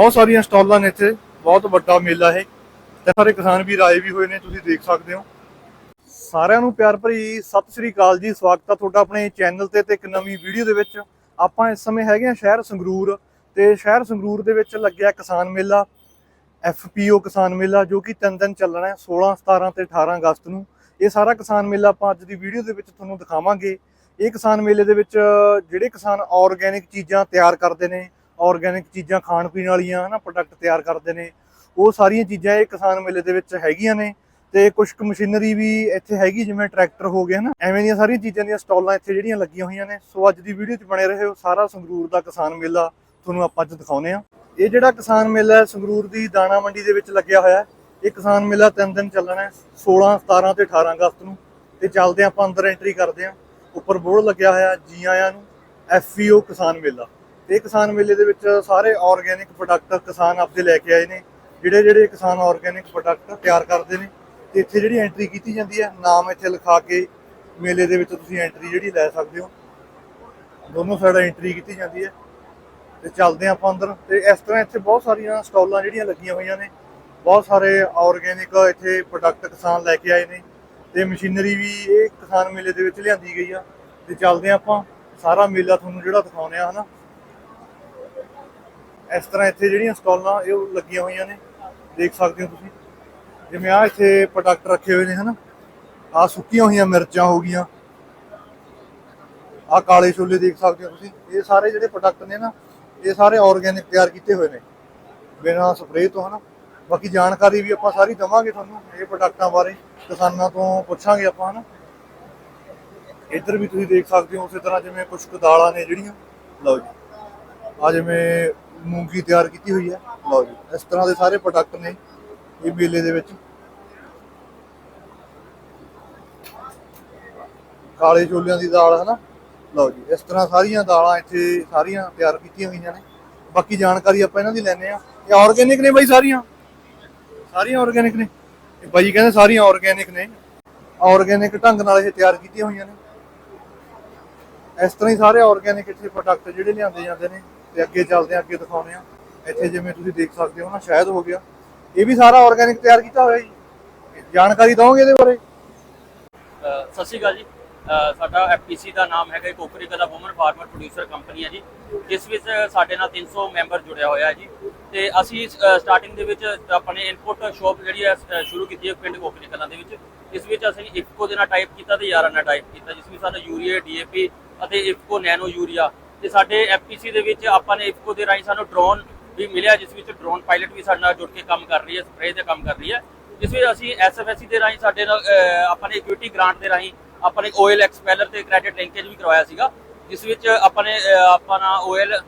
ਬਹੁਤ ਸਾਰੀਆਂ ਸਟਾਲਾਂ ਨੇ ਇੱਥੇ, ਬਹੁਤ ਵੱਡਾ ਮੇਲਾ ਹੈ ਤੇ ਸਾਰੇ ਕਿਸਾਨ ਵੀਰ ਆਏ ਵੀ ਹੋਏ ਨੇ, ਤੁਸੀਂ ਦੇਖ ਸਕਦੇ ਹੋ। ਸਾਰਿਆਂ ਨੂੰ ਪਿਆਰ ਭਰੀ ਸਤਿ ਸ੍ਰੀ ਅਕਾਲ ਜੀ, ਸਵਾਗਤ ਆ ਤੁਹਾਡਾ ਆਪਣੇ ਚੈਨਲ ਤੇ ਤੇ ਇੱਕ ਨਵੀਂ ਵੀਡੀਓ ਦੇ ਵਿੱਚ। ਆਪਾਂ ਇਸ ਸਮੇਂ ਹੈਗੇ ਆ ਸ਼ਹਿਰ ਸੰਗਰੂਰ, ਤੇ ਸ਼ਹਿਰ ਸੰਗਰੂਰ ਦੇ ਵਿੱਚ ਲੱਗਿਆ ਕਿਸਾਨ ਮੇਲਾ, ਐਫਪੀਓ ਕਿਸਾਨ ਮੇਲਾ, ਜੋ ਕਿ ਤਿੰਨ ਦਿਨ ਚੱਲਣਾ ਹੈ 16 17 ਤੇ 18 ਅਗਸਤ ਨੂੰ। ਇਹ ਸਾਰਾ ਕਿਸਾਨ ਮੇਲਾ ਆਪਾਂ ਅੱਜ ਦੀ ਵੀਡੀਓ ਦੇ ਵਿੱਚ ਤੁਹਾਨੂੰ ਦਿਖਾਵਾਂਗੇ। ਇਹ ਕਿਸਾਨ ਮੇਲੇ ਦੇ ਵਿੱਚ ਜਿਹੜੇ ਕਿਸਾਨ ਆਰਗੈਨਿਕ ਚੀਜ਼ਾਂ ਤਿਆਰ ਕਰਦੇ ਨੇ ਆਰਗੈਨਿਕ ਚੀਜ਼ਾਂ ਖਾਣ ਪੀਣ ਵਾਲੀਆਂ ਹਨਾ ਪ੍ਰੋਡਕਟ ਤਿਆਰ ਕਰਦੇ ਨੇ। ਉਹ ਸਾਰੀਆਂ ਚੀਜ਼ਾਂ ਇਹ ਕਿਸਾਨ ਮੇਲੇ ਦੇ ਵਿੱਚ ਹੈਗੀਆਂ ਨੇ ਤੇ ਕੁਝ ਕੁ ਮਸ਼ੀਨਰੀ ਵੀ ਇੱਥੇ ਹੈਗੀ ਜਿਵੇਂ ਟਰੈਕਟਰ ਹੋ ਗਏ ਹਨਾ ਐਵੇਂ ਦੀਆਂ ਸਾਰੀਆਂ ਚੀਜ਼ਾਂ ਦੀਆਂ ਸਟਾਲਾਂ ਇੱਥੇ ਜਿਹੜੀਆਂ ਲੱਗੀਆਂ ਹੋਈਆਂ ਨੇ। ਸੋ ਅੱਜ ਦੀ ਵੀਡੀਓ 'ਚ ਬਣੇ ਰਹੋ ਸਾਰਾ ਸੰਗਰੂਰ ਦਾ ਕਿਸਾਨ ਮੇਲਾ। ਤੁਹਾਨੂੰ ਆਪਾਂ ਅੱਜ ਦਿਖਾਉਨੇ ਆ ਇਹ ਜਿਹੜਾ ਕਿਸਾਨ ਮੇਲਾ ਸੰਗਰੂਰ ਦੀ ਦਾਣਾ ਮੰਡੀ ਦੇ ਵਿੱਚ ਲੱਗਿਆ ਹੋਇਆ ਇਹ ਕਿਸਾਨ ਮੇਲਾ ਤਿੰਨ ਦਿਨ ਚੱਲਣਾ ਹੈ 16 17 ਤੇ 18 ਅਗਸਤ ਨੂੰ। ਤੇ ਚੱਲਦੇ ਆਪਾਂ ਅੰਦਰ ਐਂਟਰੀ ਕਰਦੇ ਆ ਉੱਪਰ ਬੋਰਡ ਲੱਗਿਆ ਹੋਇਆ ਜੀ ਆਇਆਂ ਨੂੰ ਐਫਈਓ ਕਿਸਾਨ ਮੇਲਾ। ਇਹ ਕਿਸਾਨ ਮੇਲੇ ਦੇ ਵਿੱਚ ਸਾਰੇ ਆਰਗੈਨਿਕ ਪ੍ਰੋਡਕਟ ਕਿਸਾਨ ਆਪਦੇ ਲੈ ਕੇ ਆਏ ਨੇ। ਜਿਹੜੇ ਜਿਹੜੇ ਕਿਸਾਨ ਆਰਗੈਨਿਕ ਪ੍ਰੋਡਕਟ ਤਿਆਰ ਕਰਦੇ ਨੇ, ਤੇ ਇੱਥੇ ਜਿਹੜੀ ਐਂਟਰੀ ਕੀਤੀ ਜਾਂਦੀ ਹੈ, ਨਾਮ ਇੱਥੇ ਲਿਖਾ ਕੇ ਮੇਲੇ ਦੇ ਵਿੱਚ ਤੁਸੀਂ ਐਂਟਰੀ ਜਿਹੜੀ ਲੈ ਸਕਦੇ ਹੋ। ਦੋਨੋਂ ਸਾਈਡ ਐਂਟਰੀ ਕੀਤੀ ਜਾਂਦੀ ਹੈ। ਤੇ ਚੱਲਦੇ ਹਾਂ ਆਪਾਂ ਅੰਦਰ। ਤੇ ਇਸ ਤਰ੍ਹਾਂ ਇੱਥੇ ਬਹੁਤ ਸਾਰੀਆਂ ਸਟਾਲਾਂ ਜਿਹੜੀਆਂ ਲੱਗੀਆਂ ਹੋਈਆਂ ਨੇ। ਬਹੁਤ ਸਾਰੇ ਆਰਗੈਨਿਕ ਇੱਥੇ ਪ੍ਰੋਡਕਟ ਕਿਸਾਨ ਲੈ ਕੇ ਆਏ ਨੇ। ਤੇ ਮਸ਼ੀਨਰੀ ਵੀ ਇਹ ਕਿਸਾਨ ਮੇਲੇ ਦੇ ਵਿੱਚ ਲਿਆਂਦੀ ਗਈ ਆ। ਤੇ ਚੱਲਦੇ ਹਾਂ ਆਪਾਂ। ਸਾਰਾ ਮੇਲਾ ਤੁਹਾਨੂੰ ਜਿਹੜਾ ਦਿਖਾਉਂਦੇ ਆ ਹਨਾ? ਇਸ ਤਰ੍ਹਾਂ ਇੱਥੇ ਜਿਹੜੀਆਂ ਸਟਾਲਾਂ, ਇਹ ਲੱਗੀਆਂ ਹੋਈਆਂ ਨੇ। ਦੇਖ ਸਕਦੇ ਹੋ ਤੁਸੀਂ। ਜਿਵੇਂ ਆ ਇੱਥੇ ਪ੍ਰੋਡਕਟ ਰੱਖੇ ਹੋਏ ਨੇ, ਹਨਾ? ਆ ਸੁੱਕੀਆਂ ਹੋਈਆਂ ਮਿਰਚਾਂ ਹੋ ਗਈਆਂ। ਆ ਕਾਲੇ ਛੋਲੇ ਦੇਖ ਸਕਦੇ ਹੋ ਤੁਸੀਂ। ਇਹ ਸਾਰੇ ਜਿਹੜੇ ਪ੍ਰੋਡਕਟ ਨੇ ਨਾ, ਇਹ ਸਾਰੇ ਆਰਗੈਨਿਕ ਤਿਆਰ ਕੀਤੇ ਹੋਏ ਨੇ। ਬਿਨਾਂ ਸਪਰੇਅ ਤੋਂ, ਹਨਾ? ਬਾਕੀ ਜਾਣਕਾਰੀ ਵੀ ਆਪਾਂ ਸਾਰੀ ਦਵਾਂਗੇ ਤੁਹਾਨੂੰ ਇਹ ਪ੍ਰੋਡਕਟਾਂ ਬਾਰੇ। ਕਿਸਾਨਾਂ ਤੋਂ ਪੁੱਛਾਂਗੇ ਆਪਾਂ, ਹਨਾ? ਇੱਧਰ ਵੀ ਤੁਸੀਂ ਦੇਖ ਸਕਦੇ ਹੋ ਉਸੇ ਤਰ੍ਹਾਂ ਜਿਵੇਂ ਕੁਝ ਕੁ ਦਾਲਾਂ ਨੇ ਜਿਹੜੀਆਂ। ਲਓ ਜੀ। ਆ ਜਿਵੇਂ ਮੂੰਗੀ ਤਿਆਰ ਕੀਤੀ ਹੋਈ ਹੈ। ਲਓ ਜੀ, ਇਸ ਤਰ੍ਹਾਂ ਦੇ ਸਾਰੇ ਪ੍ਰੋਡਕਟ ਨੇ ਇਹ ਮੇਲੇ ਦੇ ਵਿੱਚ। ਕਾਲੇ ਛੋਲਿਆਂ ਦੀ ਦਾਲ ਹੈ ਨਾ ਲਓ ਜੀ, ਇਸ ਤਰ੍ਹਾਂ ਸਾਰੀਆਂ ਦਾਲਾਂ ਇੱਥੇ ਸਾਰੀਆਂ ਤਿਆਰ ਕੀਤੀਆਂ ਹੋਈਆਂ ਨੇ। ਬਾਕੀ ਜਾਣਕਾਰੀ ਆਪਾਂ ਇਹਨਾਂ ਦੀ ਲੈਣੇ ਆ ਇਹ ਆਰਗੈਨਿਕ ਨੇ ਬਾਈ ਸਾਰੀਆਂ? ਸਾਰੀਆਂ ਆਰਗੈਨਿਕ ਨੇ? ਇਹ ਬਾਈ ਕਹਿੰਦੇ ਸਾਰੀਆਂ ਆਰਗੈਨਿਕ ਨੇ। ਆਰਗੈਨਿਕ ਢੰਗ ਨਾਲ ਇਹ ਤਿਆਰ ਕੀਤੀਆਂ ਹੋਈਆਂ ਨੇ। ਇਸ ਤਰ੍ਹਾਂ ਹੀ ਸਾਰੇ ਆਰਗੈਨਿਕ ਇੱਥੇ ਪ੍ਰੋਡਕਟ ਜਿਹੜੇ ਲਿਆਂਦੇ ਜਾਂਦੇ ਨੇ। ਤੇ ਅੱਗੇ ਚੱਲਦੇ ਆ ਅੱਗੇ ਦਿਖਾਉਂਦੇ ਆ ਇੱਥੇ ਜਿਵੇਂ ਤੁਸੀਂ ਦੇਖ ਸਕਦੇ ਹੋ ਨਾ ਸ਼ਾਇਦ ਹੋ ਗਿਆ। ਇਹ ਵੀ ਸਾਰਾ ਆਰਗੈਨਿਕ ਤਿਆਰ ਕੀਤਾ ਹੋਇਆ ਜੀ। ਜਾਣਕਾਰੀ ਦਵੋਗੇ ਇਹਦੇ ਬਾਰੇ? ਅ, ਸਤਿ ਸ਼੍ਰੀ ਅਕਾਲ ਜੀ। ਅ, ਸਾਡਾ ਐਫਪੀਸੀ ਦਾ ਨਾਮ ਹੈਗਾ ਕੋਕਰੀ ਕਲਾ ਵੂਮਨ ਫਾਰਮਰ ਪ੍ਰੋਡਿਊਸਰ ਕੰਪਨੀ ਹੈ ਜੀ। ਜਿਸ ਵਿੱਚ ਸਾਡੇ ਨਾਲ 300 ਮੈਂਬਰ ਜੁੜਿਆ ਹੋਇਆ ਹੈ ਜੀ। ਤੇ ਅਸੀਂ ਸਟਾਰਟਿੰਗ ਦੇ ਵਿੱਚ ਆਪਣੇ ਇਨਪੁਟ ਸ਼ਾਪ ਜਿਹੜੀ ਹੈ ਅ, ਸ਼ੁਰੂ ਕੀਤੀ ਹੈ ਪਿੰਡ ਕੋਕਰੀ ਕਲਾ ਦੇ ਵਿੱਚ। ਇਸ ਵਿੱਚ ਅਸੀਂ ਇਫਕੋ ਦੇ ਨਾਲ ਟਾਈਪ ਕੀਤਾ ਤੇ ਯਾਰਾਂ ਨਾਲ ਟਾਈਪ ਕੀਤਾ ਜਿਸ ਵਿੱਚ ਸਾਨੂੰ ਯੂਰੀਆ ਡੀਏਪੀ ਅਤੇ ਇਫਕੋ ਨੈਨੋ ਯੂਰੀਆ ਤੇ ਸਾਡੇ ਐਫਪੀਸੀ ਦੇ ਵਿੱਚ ਆਪਾਂ ਨੇ ਇਫਕੋ ਦੇ ਰਾਹੀਂ ਸਾਨੂੰ ਡਰੋਨ ਵੀ ਮਿਲਿਆ ਜਿਸ ਵਿੱਚ ਡਰੋਨ ਪਾਇਲਟ ਵੀ ਸਾਡੇ ਨਾਲ ਜੁੜ ਕੇ ਕੰਮ ਕਰ ਰਹੀ ਹੈ ਸਪਰੇਅ ਤੇ ਕੰਮ ਕਰ ਰਹੀ ਹੈ। ਜਿਸ ਵਿੱਚ ਅਸੀਂ ਐਸਐਫਐਸਸੀ ਦੇ ਰਾਹੀਂ ਸਾਡੇ ਨਾਲ ਆਪਾਂ ਨੇ ਇਕੁਇਟੀ ਗ੍ਰਾਂਟ ਦੇ ਰਾਹੀਂ ਆਪਾਂ ਨੇ ਆਇਲ ਐਕਸਪੈਲਰ ਤੇ ਕ੍ਰੈਡਿਟ ਲਿੰਕੇਜ ਵੀ ਕਰਵਾਇਆ ਸੀਗਾ। ਜਿਸ ਵਿੱਚ ਆਪਾਂ ਨੇ ਅਹ, ਆਪਾਂ ਨਾ ਆਇਲ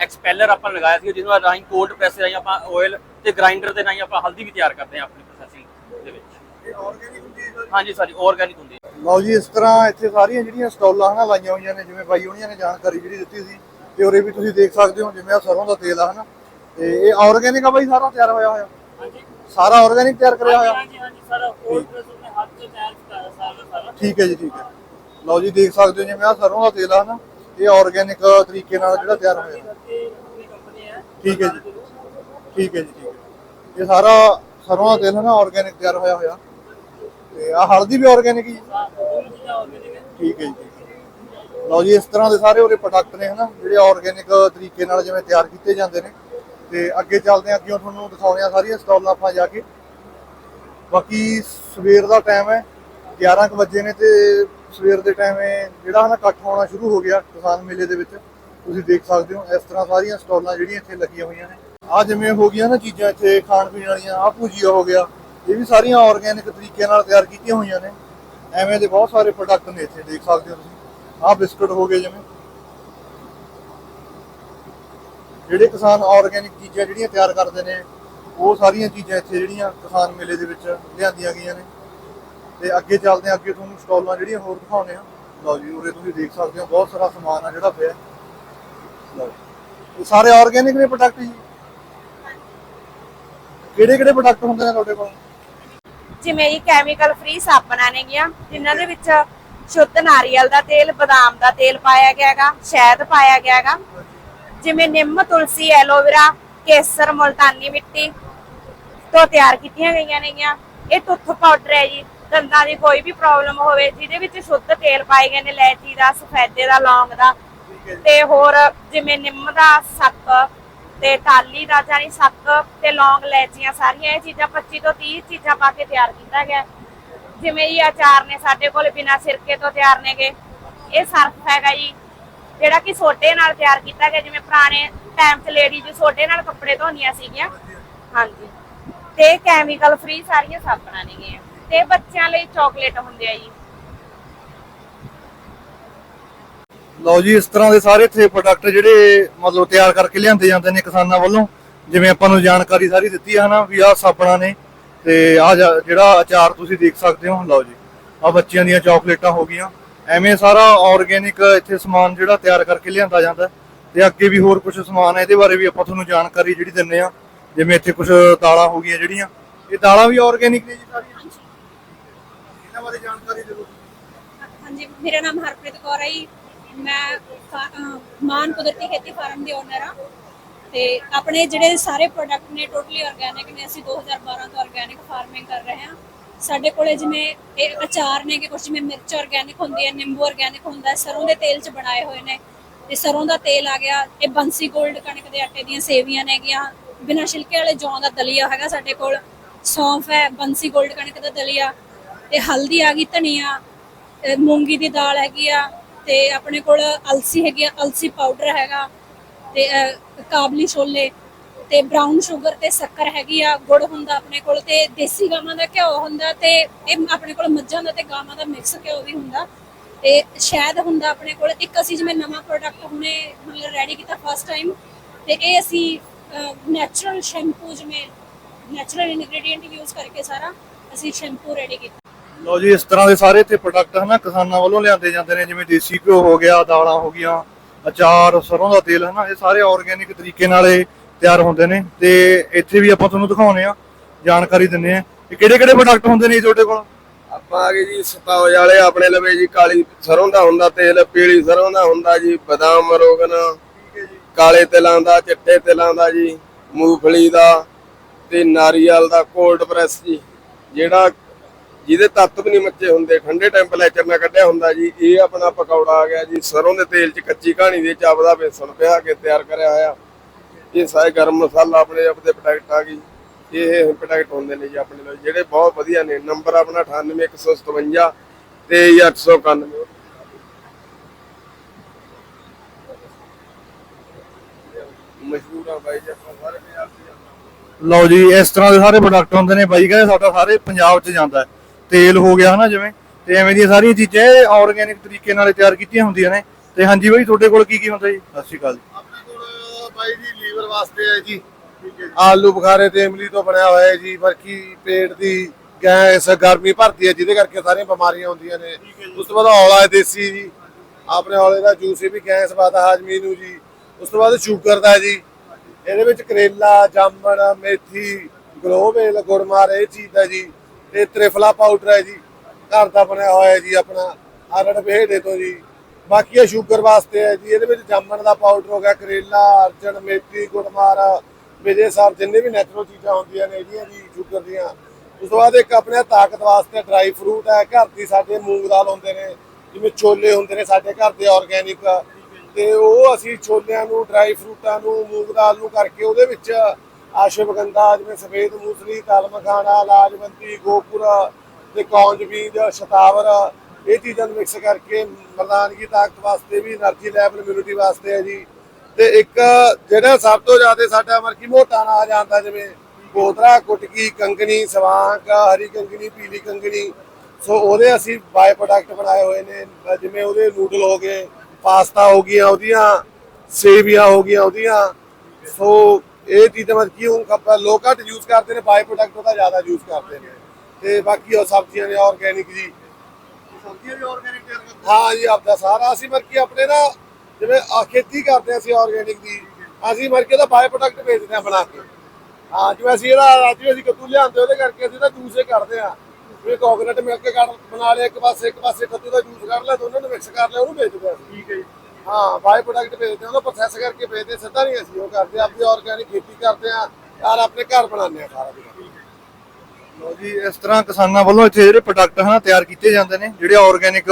ਐਕਸਪੈਲਰ ਆਪਾਂ ਲਗਾਇਆ ਸੀ ਜਿਸ ਨਾਲ ਰਾਹੀਂ ਕੋਲਡ ਪ੍ਰੈਸ ਰਾਹੀਂ ਆਪਾਂ ਓਇਲ ਤੇ ਗ੍ਰਾਈਂਡਰ ਦੇ ਰਾਹੀਂ ਆਪਾਂ ਹਲਦੀ ਵੀ ਤਿਆਰ ਕਰਦੇ ਹਾਂ ਆਪਣੀ ਪ੍ਰੋਸੈਸਿੰਗ ਦੇ ਵਿੱਚ। ਇਹ ਆਰਗੈਨਿਕ ਹਾਂਜੀ ਸਾਡੀ ਆਰਗੈਨਿਕ ਹੁੰਦੀ ਹੈ। ਲਓ ਜੀ ਇਸ ਤਰ੍ਹਾਂ ਇੱਥੇ ਸਾਰੀਆਂ ਜਿਹੜੀਆਂ ਸਟਾਲਾਂ ਹਨਾ ਲਾਈਆਂ ਹੋਈਆਂ ਨੇ ਜਿਵੇਂ ਬਾਈ ਹੋਣੀਆਂ ਨੇ ਜਾਣਕਾਰੀ ਜਿਹੜੀ ਦਿੱਤੀ ਸੀ ਤੇ ਉਰੇ ਵੀ ਤੁਸੀਂ ਦੇਖ ਸਕਦੇ ਹੋ ਜਿਵੇਂ ਆ ਸਰੋਂ ਦਾ ਤੇਲ ਆ ਹਨਾ। ਤੇ ਇਹ ਆਰਗੈਨਿਕ ਆ ਬਾਈ ਸਾਰਾ ਤਿਆਰ ਹੋਇਆ ਹੋਇਆ? ਹਾਂਜੀ। ਸਾਰਾ ਆਰਗੈਨਿਕ ਤਿਆਰ ਕਰਿਆ ਹੋਇਆ? ਹਾਂਜੀ ਹਾਂਜੀ ਸਰ ਕੋਲਡ ਪ੍ਰੈਸ ਆਪਣੇ ਹੱਥ ਤੇ ਤਿਆਰ ਕੀਤਾ ਸਾਰਾ ਸਾਰਾ। ਠੀਕ ਹੈ ਜੀ ਠੀਕ ਹੈ। ਲਓ ਜੀ ਦੇਖ ਸਕਦੇ ਹੋ ਜਿਵੇਂ ਆ ਸਰੋਂ ਦਾ ਤੇਲ ਆ ਹਨਾ ਇਹ ਆਰਗੈਨਿਕ ਤਰੀਕੇ ਨਾਲ ਜਿਹੜਾ ਤਿਆਰ ਹੋਇਆ। ਠੀਕ ਹੈ ਜੀ। ਠੀਕ ਹੈ ਜੀ ਠੀਕ ਹੈ। ਇਹ ਸਾਰਾ ਸਰੋਂ ਦਾ ਤੇਲ ਹੈ ਨਾ ਆਰਗੈਨਿਕ ਤਿਆਰ ਹੋਇਆ ਹੋਇਆ। ਤੇ ਆ ਹਲਦੀ ਵੀ ਆਰਗੈਨਿਕ ਹੀ ਠੀਕ ਹੈ ਜੀ। ਲਓ ਜੀ, ਇਸ ਤਰ੍ਹਾਂ ਦੇ ਸਾਰੇ ਉਹਦੇ ਪ੍ਰੋਡਕਟ ਨੇ ਹਨਾ, ਜਿਹੜੇ ਆਰਗੈਨਿਕ ਤਰੀਕੇ ਨਾਲ ਜਿਵੇਂ ਤਿਆਰ ਕੀਤੇ ਜਾਂਦੇ ਨੇ। ਤੇ ਅੱਗੇ ਚੱਲਦੇ ਹਾਂ, ਅੱਗੇ ਤੁਹਾਨੂੰ ਦਿਖਾਉਂਦੇ ਆ ਸਾਰੀਆਂ ਸਟਾਲਾਂ ਆਪਾਂ ਜਾ ਕੇ। ਬਾਕੀ ਸਵੇਰ ਦਾ ਟਾਈਮ ਹੈ 11 ਕੁ ਵਜੇ ਨੇ ਤੇ ਸਵੇਰ ਦੇ ਟਾਈਮ ਜਿਹੜਾ ਹਨਾ ਇਕੱਠ ਹੋਣਾ ਸ਼ੁਰੂ ਹੋ ਗਿਆ ਕਿਸਾਨ ਮੇਲੇ ਦੇ ਵਿੱਚ। ਤੁਸੀਂ ਦੇਖ ਸਕਦੇ ਹੋ, ਇਸ ਤਰ੍ਹਾਂ ਸਾਰੀਆਂ ਸਟਾਲਾਂ ਜਿਹੜੀਆਂ ਇੱਥੇ ਲੱਗੀਆਂ ਹੋਈਆਂ ਨੇ। ਆ ਜਿਵੇਂ ਹੋ ਗਈਆਂ ਨਾ ਚੀਜ਼ਾਂ ਇੱਥੇ ਖਾਣ ਪੀਣ ਵਾਲੀਆਂ ਆ ਭੁਜੀਆ ਹੋ ਗਿਆ ਇਹ ਵੀ ਸਾਰੀਆਂ ਆਰਗੈਨਿਕ ਤਰੀਕੇ ਨਾਲ ਤਿਆਰ ਕੀਤੀਆਂ ਹੋਈਆਂ ਨੇ। ਐਵੇਂ ਦੇ ਬਹੁਤ ਸਾਰੇ ਪ੍ਰੋਡਕਟ ਨੇ ਇੱਥੇ ਦੇਖ ਸਕਦੇ ਹੋ ਤੁਸੀਂ। ਆਹ ਬਿਸਕੁਟ ਹੋ ਗਏ ਜਿਵੇਂ। ਜਿਹੜੇ ਕਿਸਾਨ ਆਰਗੈਨਿਕ ਚੀਜ਼ਾਂ ਜਿਹੜੀਆਂ ਤਿਆਰ ਕਰਦੇ ਨੇ ਉਹ ਸਾਰੀਆਂ ਚੀਜ਼ਾਂ ਇੱਥੇ ਜਿਹੜੀਆਂ ਕਿਸਾਨ ਮੇਲੇ ਦੇ ਵਿੱਚ ਲਿਆਂਦੀਆਂ ਗਈਆਂ ਨੇ। ਤੇ ਅੱਗੇ ਚੱਲਦੇ ਹਾਂ ਅੱਗੇ ਤੁਹਾਨੂੰ ਸਟਾਲਾਂ ਜਿਹੜੀਆਂ ਹੋਰ ਦਿਖਾਉਂਦੇ ਆ ਲਓ ਜੀ ਉਰੇ ਤੁਸੀਂ ਦੇਖ ਸਕਦੇ ਹੋ ਬਹੁਤ ਸਾਰਾ ਸਮਾਨ ਆ ਜਿਹੜਾ ਪਿਆ। ਲਓ। ਇਹ ਸਾਰੇ ਆਰਗੈਨਿਕ ਨੇ ਪ੍ਰੋਡਕਟ ਜੀ? ਕਿਹੜੇ ਕਿਹੜੇ ਪ੍ਰੋਡਕਟ ਹੁੰਦੇ ਨੇ ਤੁਹਾਡੇ ਕੋਲ? ਜਿਵੇਂ ਜੀ ਕੈਮੀਕਲ ਫ੍ਰੀ ਸਾਬਣਾਂ ਨੇਗੀਆਂ ਜਿਨ੍ਹਾਂ ਦੇ ਵਿੱਚ ਸ਼ੁੱਧ ਨਾਰੀਅਲ ਦਾ ਤੇਲ, ਬਦਾਮ ਦਾ ਤੇਲ ਪਾਇਆ ਗਿਆ ਹੈਗਾ, ਸ਼ਹਿਦ ਪਾਇਆ ਗਿਆ ਹੈਗਾ। ਜਿਵੇਂ ਨਿੰਮ, ਤੁਲਸੀ, ਐਲੋਵੇਰਾ, ਕੇਸਰ, ਮੁਲਤਾਨੀ ਮਿੱਟੀ ਤੋਂ ਤਿਆਰ ਕੀਤੀਆਂ ਗਈਆਂ ਨੇਗੀਆਂ ਇਹ ਤੁੱਥ ਪਾਊਡਰ ਹੈ ਜੀ ਦੰਦਾਂ ਦੀ ਕੋਈ ਵੀ ਪ੍ਰੋਬਲਮ ਹੋਵੇ, ਜਿਹਦੇ ਵਿੱਚ ਸ਼ੁੱਧ ਤੇਲ ਪਾਏ ਗਏ ਨੇ ਲੈਚੀ ਦਾ, ਸਫੈਦੇ ਦਾ, ਲੌਂਗ ਦਾ ਤੇ ਹੋਰ ਜਿਵੇਂ ਨਿੰਮ ਦਾ ਸੱਪ ਤੇ ਟਾਲੀ ਦਾ ਜਾਨੀ ਤੇ ਲੌਂਗ ਲੈਚੀਆਂ ਸਾਰੀਆਂ, ਇਹ ਚੀਜ਼ਾਂ 25 ਤੋਂ 30 ਚੀਜ਼ਾਂ ਪਾ ਕੇ ਤਿਆਰ ਕੀਤਾ ਗਿਆ। ਜਿਵੇਂ ਜੀ ਅਚਾਰ ਨੇ ਸਾਡੇ ਕੋਲ ਬਿਨਾਂ ਸਿਰਕੇ ਤੋਂ ਤਿਆਰ ਨੇਗੇ। ਇਹ ਸਰਫ ਹੈਗਾ ਜੀ, ਜਿਹੜਾ ਕਿ ਸੋਡੇ ਨਾਲ ਤਿਆਰ ਕੀਤਾ ਗਿਆ, ਜਿਵੇਂ ਪੁਰਾਣੇ ਟਾਈਮ 'ਚ ਲੇਡੀਜ਼ ਸੋਡੇ ਨਾਲ ਕੱਪੜੇ ਧੋਂਦੀਆਂ ਸੀਗੀਆਂ। ਹਾਂਜੀ। ਤੇ ਕੈਮੀਕਲ ਫ੍ਰੀ ਸਾਰੀਆਂ ਸਾਬਣਾਂ ਨੇਗੀਆਂ। ਤੇ ਬੱਚਿਆਂ ਲਈ ਚਾਕਲੇਟ ਹੁੰਦੇ ਆ ਜੀ। ਲਓ ਜੀ ਇਸ ਤਰ੍ਹਾਂ ਦੇ ਸਾਰੇ ਇੱਥੇ ਪ੍ਰੋਡਕਟ ਜਿਹੜੇ ਮਤਲਬ ਤਿਆਰ ਕਰਕੇ ਲਿਆਂਦੇ ਜਾਂਦੇ ਨੇ ਕਿਸਾਨਾਂ ਵੱਲੋਂ। ਜਿਵੇਂ ਆਪਾਂ ਨੂੰ ਜਾਣਕਾਰੀ ਸਾਰੀ ਦਿੱਤੀ ਹੈ ਨਾ ਵੀ ਆਹ ਸਾਬਣਾਂ ਨੇ ਤੇ ਆਹ ਜਿਹੜਾ ਅਚਾਰ ਤੁਸੀਂ ਦੇਖ ਸਕਦੇ ਹੋ। ਲਓ ਜੀ ਆ ਬੱਚਿਆਂ ਦੀਆਂ ਚਾਕਲੇਟਾਂ ਹੋ ਗਈਆਂ। ਐਵੇਂ ਸਾਰਾ ਆਰਗੇਨਿਕ ਇੱਥੇ ਸਮਾਨ ਜਿਹੜਾ ਤਿਆਰ ਕਰਕੇ ਲਿਆਂਦਾ ਜਾਂਦਾ। ਤੇ ਅੱਗੇ ਵੀ ਹੋਰ ਕੁਝ ਸਮਾਨ ਹੈ ਇਹਦੇ ਬਾਰੇ ਵੀ ਆਪਾਂ ਤੁਹਾਨੂੰ ਜਾਣਕਾਰੀ ਜਿਹੜੀ ਦਿੰਨੇ ਆ। ਜਿਵੇਂ ਇੱਥੇ ਕੁਝ ਦਾਲਾਂ ਹੋ ਗਈਆਂ ਜਿਹੜੀਆਂ। ਇਹ ਦਾਲਾਂ ਵੀ ਆਰਗੇਨਿਕ ਨੇ ਜੀ ਸਾਰੀਆਂ। ਇਹਨਾਂ ਬਾਰੇ ਜਾਣਕਾਰੀ ਦਿਓ। ਹਾਂਜੀ ਮੇਰਾ ਨਾਮ ਹਰਪ੍ਰੀਤ ਕੌਰ ਹੈ ਜੀ। ਮੈਂ ਮਾਨ ਕੁਦਰਤੀ ਖੇਤੀ ਫਾਰਮ ਦੀ ਓਨਰ ਆ ਤੇ ਆਪਣੇ ਜਿਹੜੇ ਸਾਰੇ ਪ੍ਰੋਡਕਟ ਨੇ ਟੋਟਲੀ ਆਰਗੈਨਿਕ ਨੇ, ਅਸੀਂ 2012 ਤੋਂ ਆਰਗੈਨਿਕ ਫਾਰਮਿੰਗ ਕਰ ਰਹੇ ਹਾਂ। ਸਾਡੇ ਕੋਲੇ ਜਿਵੇਂ ਇਹ ਅਚਾਰ ਨੇ ਕਿ ਕੁਝ ਜਿਵੇਂ ਮਿਰਚ ਆਰਗੈਨਿਕ ਹੁੰਦੀ ਹੈ, ਨਿੰਬੂ ਆਰਗੈਨਿਕ ਹੁੰਦਾ ਸਰੋਂ ਦੇ ਤੇਲ 'ਚ ਬਣਾਏ ਹੋਏ ਨੇ। ਤੇ ਸਰੋਂ ਦਾ ਤੇਲ ਆ ਗਿਆ, ਇਹ ਬੰਸੀ 골ਡ ਕਣਕ ਦੇ ਆਟੇ ਦੀਆਂ ਸੇਵੀਆਂ ਨੇ ਨੇਗੀਆਂ ਬਿਨਾਂ ਛਿਲਕੇ ਵਾਲੇ ਜੌਂ ਦਾ ਦਲੀਆ ਹੈਗਾ ਸਾਡੇ ਕੋਲ। ਸੌਂਫ ਹੈ, ਬੰਸੀ 골ਡ ਕਣਕ ਦਾ ਦਲੀਆ। ਤੇ ਹਲਦੀ ਆ ਗਈ ਧਨੀਆ ਮੂੰਗੀ ਦੀ ਦਾਲ ਹੈਗੀ ਆ। ਤੇ ਆਪਣੇ ਕੋਲ ਅਲਸੀ ਹੈਗੀ ਆ, ਅਲਸੀ ਪਾਊਡਰ ਹੈਗਾ ਤੇ ਕਾਬਲੀ ਛੋਲੇ ਤੇ ਬ੍ਰਾਊਨ ਸ਼ੂਗਰ ਤੇ ਸ਼ੱਕਰ ਹੈਗੀ ਆ, ਗੁੜ ਹੁੰਦਾ ਆਪਣੇ ਕੋਲ ਤੇ ਦੇਸੀ ਗਾਵਾਂ ਦਾ ਘਿਓ ਹੁੰਦਾ ਤੇ ਇਹ ਆਪਣੇ ਕੋਲ ਮੱਝਾਂ ਦਾ ਤੇ ਗਾਵਾਂ ਦਾ ਮਿਕਸ ਘਿਓ ਵੀ ਹੁੰਦਾ ਤੇ ਸ਼ਾਇਦ ਹੁੰਦਾ ਆਪਣੇ ਕੋਲ। ਇੱਕ ਅਸੀਂ ਜਿਵੇਂ ਨਵਾਂ ਪ੍ਰੋਡਕਟ ਹੁਣੇ ਮਤਲਬ ਰੈਡੀ ਕੀਤਾ ਫਸਟ ਟਾਈਮ ਤੇ ਇਹ ਅਸੀਂ ਨੈਚੁਰਲ ਸ਼ੈਂਪੂ ਜਿਵੇਂ ਨੈਚੁਰਲ ਇਨਗਰੀਡੀਐਂਟ ਯੂਜ਼ ਕਰਕੇ ਸਾਰਾ ਅਸੀਂ ਸ਼ੈਂਪੂ ਰੈਡੀ ਕੀਤਾ। ਲਓ ਜੀ ਇਸ ਤਰ੍ਹਾਂ ਦੇ ਸਾਰੇ ਇੱਥੇ ਪ੍ਰੋਡਕਟ ਹਨਾ ਕਿਸਾਨਾਂ ਵੱਲੋਂ ਲਿਆਂਦੇ ਜਾਂਦੇ ਨੇ ਜਿਵੇਂ ਦੇਸੀ ਘਿਓ ਹੋ ਗਿਆ ਦਾਲਾਂ ਹੋ ਗਈਆਂ ਅਚਾਰ ਸਰੋਂ ਦਾ ਤੇਲ ਹਨਾ ਇਹ ਸਾਰੇ ਆਰਗੇਨਿਕ ਤਰੀਕੇ ਨਾਲ ਇਹ ਤਿਆਰ ਹੁੰਦੇ ਨੇ ਤੇ ਇੱਥੇ ਵੀ ਆਪਾਂ ਤੁਹਾਨੂੰ ਦਿਖਾਉਨੇ ਆ ਜਾਣਕਾਰੀ ਦਿੰਨੇ ਆ ਕਿ ਕਿਹੜੇ ਕਿਹੜੇ ਪ੍ਰੋਡਕਟ ਹੁੰਦੇ ਨੇ ਤੁਹਾਡੇ ਕੋਲ? ਆਪਾਂ ਆ ਗਏ ਜੀ ਸਪਾਉਜ ਵਾਲੇ ਆਪਣੇ ਲਵੇ ਜੀ ਕਾਲੀ ਸਰੋਂ ਦਾ ਹੁੰਦਾ ਤੇਲ ਪੀਲੀ ਸਰੋਂ ਦਾ ਹੁੰਦਾ ਜੀ ਬਦਾਮ ਰੋਗਨ ਕਾਲੇ ਤਿਲਾਂ ਦਾ ਚਿੱਟੇ ਤਿਲਾਂ ਦਾ ਜੀ ਮੂੰਗਫਲੀ ਦਾ ਤੇ ਨਾਰੀਅਲ ਦਾ ਕੋਲਡ ਪ੍ਰੈਸ ਜੀ ਜਿਹੜਾ ਜਿਹਦੇ ਤੱਤ ਵੀ ਨਹੀਂ ਮੱਚੇ ਹੁੰਦੇ, ਠੰਡੇ ਟੈਂਪਰੇਚਰ ਨਾਲ ਕੱਢਿਆ ਹੁੰਦਾ ਜੀ, ਇਹ ਆਪਣਾ ਪਕੌੜਾ ਆ ਗਿਆ ਜੀ, ਸਰੋਂ ਦੇ ਤੇਲ 'ਚ ਕੱਚੀ ਕਹਾਣੀ ਦੇ ਚੱਬ ਦਾ ਬੇਸਣ ਪਿਆ ਕੇ ਤਿਆਰ ਕਰਿਆ ਹੋਇਆ। ਇਹ ਸਾਰੇ ਗਰਮ ਮਸਾਲਾ ਆਪਣੇ ਆਪ ਦੇ ਪ੍ਰੋਡਕਟ ਆ ਗਈ। ਇਹ ਪ੍ਰੋਡਕਟ ਹੁੰਦੇ ਨੇ ਜੀ ਆਪਣੇ ਲਈ, ਜਿਹੜੇ ਬਹੁਤ ਵਧੀਆ ਨੇ ਨੰਬਰ ਆਪਣਾ 98157 ਤੇ 891 ਮਸ਼ਹੂਰ ਆ ਬਾਈ ਜੀ, ਆਪਾਂ ਸਾਰੇ ਪੰਜਾਬ ਦੇ ਲਓ ਜੀ, ਇਸ ਤਰ੍ਹਾਂ ਦੇ ਸਾਰੇ ਪ੍ਰੋਡਕਟ ਹੁੰਦੇ ਨੇ ਬਾਈ, ਕਹਿੰਦੇ ਸਾਡਾ ਸਾਰੇ ਪੰਜਾਬ 'ਚ ਜਾਂਦਾ ਹੈ। ਤੇਲ ਹੋ ਗਿਆ ਹਨਾ ਜਿਵੇਂ ਤੇ ਐਵੇਂ ਦੀਆਂ ਸਾਰੀਆਂ ਚੀਜ਼ਾਂ ਆਰਗੇਨਿਕ ਤਰੀਕੇ ਨਾਲ ਤਿਆਰ ਕੀਤੀਆਂ ਹੁੰਦੀਆਂ ਨੇ। ਤੇ ਹਾਂਜੀ ਬਾਈ ਤੁਹਾਡੇ ਕੋਲ ਕੀ ਕੀ ਹੁੰਦਾ ਜੀ? ਸਤਿ ਸ਼੍ਰੀ ਅਕਾਲ ਜੀ। ਆਪਣੇ ਕੋਲ ਬਾਈ ਜੀ ਲੀਵਰ ਵਾਸਤੇ ਹੈ ਜੀ। ਆਲੂ ਬੁਖਾਰੇ ਤੇ ਇਮਲੀ ਤੋਂ ਬਣਿਆ ਹੋਇਆ ਹੈ ਜੀ ਬਾਕੀ ਪੇਟ ਦੀ ਗੈਸ ਗਰਮੀ ਭਰਦੀ ਹੈ ਜਿਹਦੇ ਕਰਕੇ ਸਾਰੀਆਂ ਬਿਮਾਰੀਆਂ ਹੁੰਦੀਆਂ ਨੇ। ਉਸ ਤੋਂ ਬਾਅਦ ਔਲਾ ਹੈ ਦੇਸੀ ਜੀ। ਆਪਣੇ ਔਲੇ ਦਾ ਜੂਸ ਇਹ ਵੀ ਗੈਸ ਵਾਦਾ ਹਾਜ਼ਮੀ ਨੂੰ ਜੀ। ਉਸ ਤੋਂ ਬਾਅਦ ਸ਼ੂਗਰ ਦਾ ਜੀ। ਇਹਦੇ ਵਿੱਚ ਕਰੇਲਾ ਜਾਮਣ ਮੇਥੀ ਗਲੋਬੇਲ ਗੁੜਮਾਰ ਇਹ ਚੀਜ਼ ਦਾ ਜੀ। ਤੇ ਤ੍ਰਿਫਲਾ ਪਾਊਡਰ ਹੈ ਜੀ। ਘਰ ਦਾ ਬਣਿਆ ਹੋਇਆ ਹੈ ਜੀ ਆਪਣਾ ਆਰੜ ਬਹਿੜੇ ਤੋਂ ਜੀ। ਬਾਕੀ ਇਹ ਸ਼ੂਗਰ ਵਾਸਤੇ ਹੈ ਜੀ, ਇਹਦੇ ਵਿੱਚ ਜਾਮਣ ਦਾ ਪਾਊਡਰ ਹੋ ਗਿਆ, ਕਰੇਲਾ, ਅਰਜਨ, ਮੇਥੀ, ਗੁੜਮਾਰ, ਵਿਜੇ ਸਾਹਿਬ ਜਿੰਨੇ ਵੀ ਨੈਚੁਰਲ ਚੀਜ਼ਾਂ ਹੁੰਦੀਆਂ ਨੇ ਇਹਦੀਆਂ ਜੀ ਸ਼ੂਗਰ ਦੀਆਂ। ਉਸ ਤੋਂ ਬਾਅਦ ਇੱਕ ਆਪਣੇ ਤਾਕਤ ਵਾਸਤੇ ਡਰਾਈ ਫਰੂਟ ਹੈ, ਘਰ ਦੀ ਸਾਡੇ ਮੂੰਗ ਦਾਲ ਹੁੰਦੇ ਨੇ, ਜਿਵੇਂ ਛੋਲੇ ਹੁੰਦੇ ਨੇ ਸਾਡੇ ਘਰ ਦੇ ਆਰਗੈਨਿਕ ਤੇ ਉਹ ਅਸੀਂ ਛੋਲਿਆਂ ਨੂੰ ਡਰਾਈ ਫਰੂਟਾਂ ਨੂੰ, ਮੂੰਗ ਦਾਲ ਨੂੰ ਕਰਕੇ ਉਹਦੇ ਵਿੱਚ ਆਸ਼ੇ ਬਗੰਦਾ ਜਿਵੇਂ ਸਫੇਦ ਮੂਸਲੀ ਕਾਲਮਖਾਣਾ ਲਾਜਵੰਤੀ ਗੋਪੁਰ ਤੇ ਕੌਂਜ ਬੀਜ, ਸ਼ਤਾਵਰ, ਇਹ ਚੀਜ਼ਾਂ ਨੂੰ ਮਿਕਸ ਕਰਕੇ ਮਰਦਾਨਗੀ ਤਾਕਤ ਵਾਸਤੇ ਵੀ એનર્ਜੀ ਲੈਵਲ ਇਮਿਊਨਿਟੀ ਵਾਸਤੇ ਹੈ ਜੀ। ਤੇ ਇੱਕ ਜਿਹੜਾ ਸਭ ਤੋਂ ਜ਼ਿਆਦਾ ਸਾਡਾ ਮਰ ਕੀ ਮੋਟਾ ਨਾ ਜਾਂਦਾ ਜਿਵੇਂ ਗੋਦਰਾ ਕੁਟਕੀ ਕੰਗਣੀ ਸਵਾਂਕ ਹਰੀ ਕੰਗਣੀ, ਪੀਲੀ ਕੰਗਣੀ। ਸੋ ਉਹਦੇ ਅਸੀਂ ਬਾਏ ਪ੍ਰੋਡਕਟ ਬਣਾਏ ਹੋਏ ਨੇ, ਜਿਵੇਂ ਉਹਦੇ ਨੂਡਲ ਹੋ ਗਏ, ਪਾਸਤਾ ਹੋ ਗਈਆਂ ਉਹਦੀਆਂ, ਸੇਵੀਆਂ ਹੋ ਗਈਆਂ ਉਹਦੀਆਂ। ਸੋ ਇਹ ਚੀਜ਼ਾਂ ਮਤ ਕੀ ਹੁਣ ਲੋਕ ਘੱਟ ਯੂਜ਼ ਕਰਦੇ ਨੇ ਬਾਈ ਪ੍ਰੋਡਕਟ ਉਹਦਾ ਜ਼ਿਆਦਾ ਯੂਜ਼ ਕਰਦੇ ਨੇ। ਤੇ ਬਾਕੀ ਉਹ ਸਬਜ਼ੀਆਂ ਨੇ ਆਰਗੈਨਿਕ ਜੀ। ਸਬਜ਼ੀਆਂ ਵੀ ਆਰਗੇਨਿਕ ਤਿਆਰ ਕਰਦੇ ਹਾਂ ਜੀ ਆਪਦਾ ਸਾਰਾ ਅਸੀਂ ਮਰਕੀ ਆਪਣੇ ਨਾ ਜਿਵੇਂ ਆ ਖੇਤੀ ਕਰਦੇ ਹਾਂ ਅਸੀਂ ਆਰਗੈਨਿਕ ਦੀ ਅਸੀਂ ਮਰਕੇ ਦਾ ਬਾਈ ਪ੍ਰੋਡਕਟ ਵੇਚਦੇ ਹਾਂ ਬਣਾ ਕੇ। ਹਾਂ ਜਿਵੇਂ ਅਸੀਂ ਇਹਦਾ ਵੀ ਅਸੀਂ ਕੱਦੂ ਲਿਆਂਦੇ ਉਹਦੇ ਕਰਕੇ ਅਸੀਂ ਤਾਂ ਜੂਸ ਕੱਢਦੇ ਹਾਂ। ਜਿਵੇਂ ਕੋਕੋਨਟ ਮਿਲਕ ਕੱਢ ਬਣਾ ਲਿਆ ਇੱਕ ਪਾਸੇ ਇੱਕ ਪਾਸੇ ਕੱਦੂ ਦਾ ਜੂਸ ਕੱਢ ਲਿਆ ਦੋਨਾਂ ਨੂੰ ਮਿਕਸ ਕਰ ਲਿਆ ਉਹਨੂੰ ਵੇਚਦੇ ਅਸੀਂ। ਠੀਕ ਹੈ ਜੀ। ਹਾਂ ਬਾਈ ਪ੍ਰੋਡਕਟ ਵੇਚਦੇ ਆ ਉਹਨੂੰ ਪ੍ਰੋਸੈਸ ਕਰਕੇ ਵੇਚਦੇ ਸਿੱਧਾ ਨਹੀਂ ਅਸੀਂ ਉਹ ਕਰਦੇ ਆਪਣੀ ਆਰਗੈਨਿਕ ਖੇਤੀ ਕਰਦੇ ਆ ਯਾਰ ਆਪਣੇ ਘਰ ਬਣਾਉਂਦੇ ਆ ਸਾਰਾ ਕੁਝ ਲਓ ਜੀ ਇਸ ਤਰ੍ਹਾਂ ਕਿਸਾਨਾਂ ਵੱਲੋਂ ਇੱਥੇ ਜਿਹੜੇ ਪ੍ਰੋਡਕਟ ਹਨ ਤਿਆਰ ਕੀਤੇ ਜਾਂਦੇ ਨੇ ਜਿਹੜੇ ਆਰਗੈਨਿਕ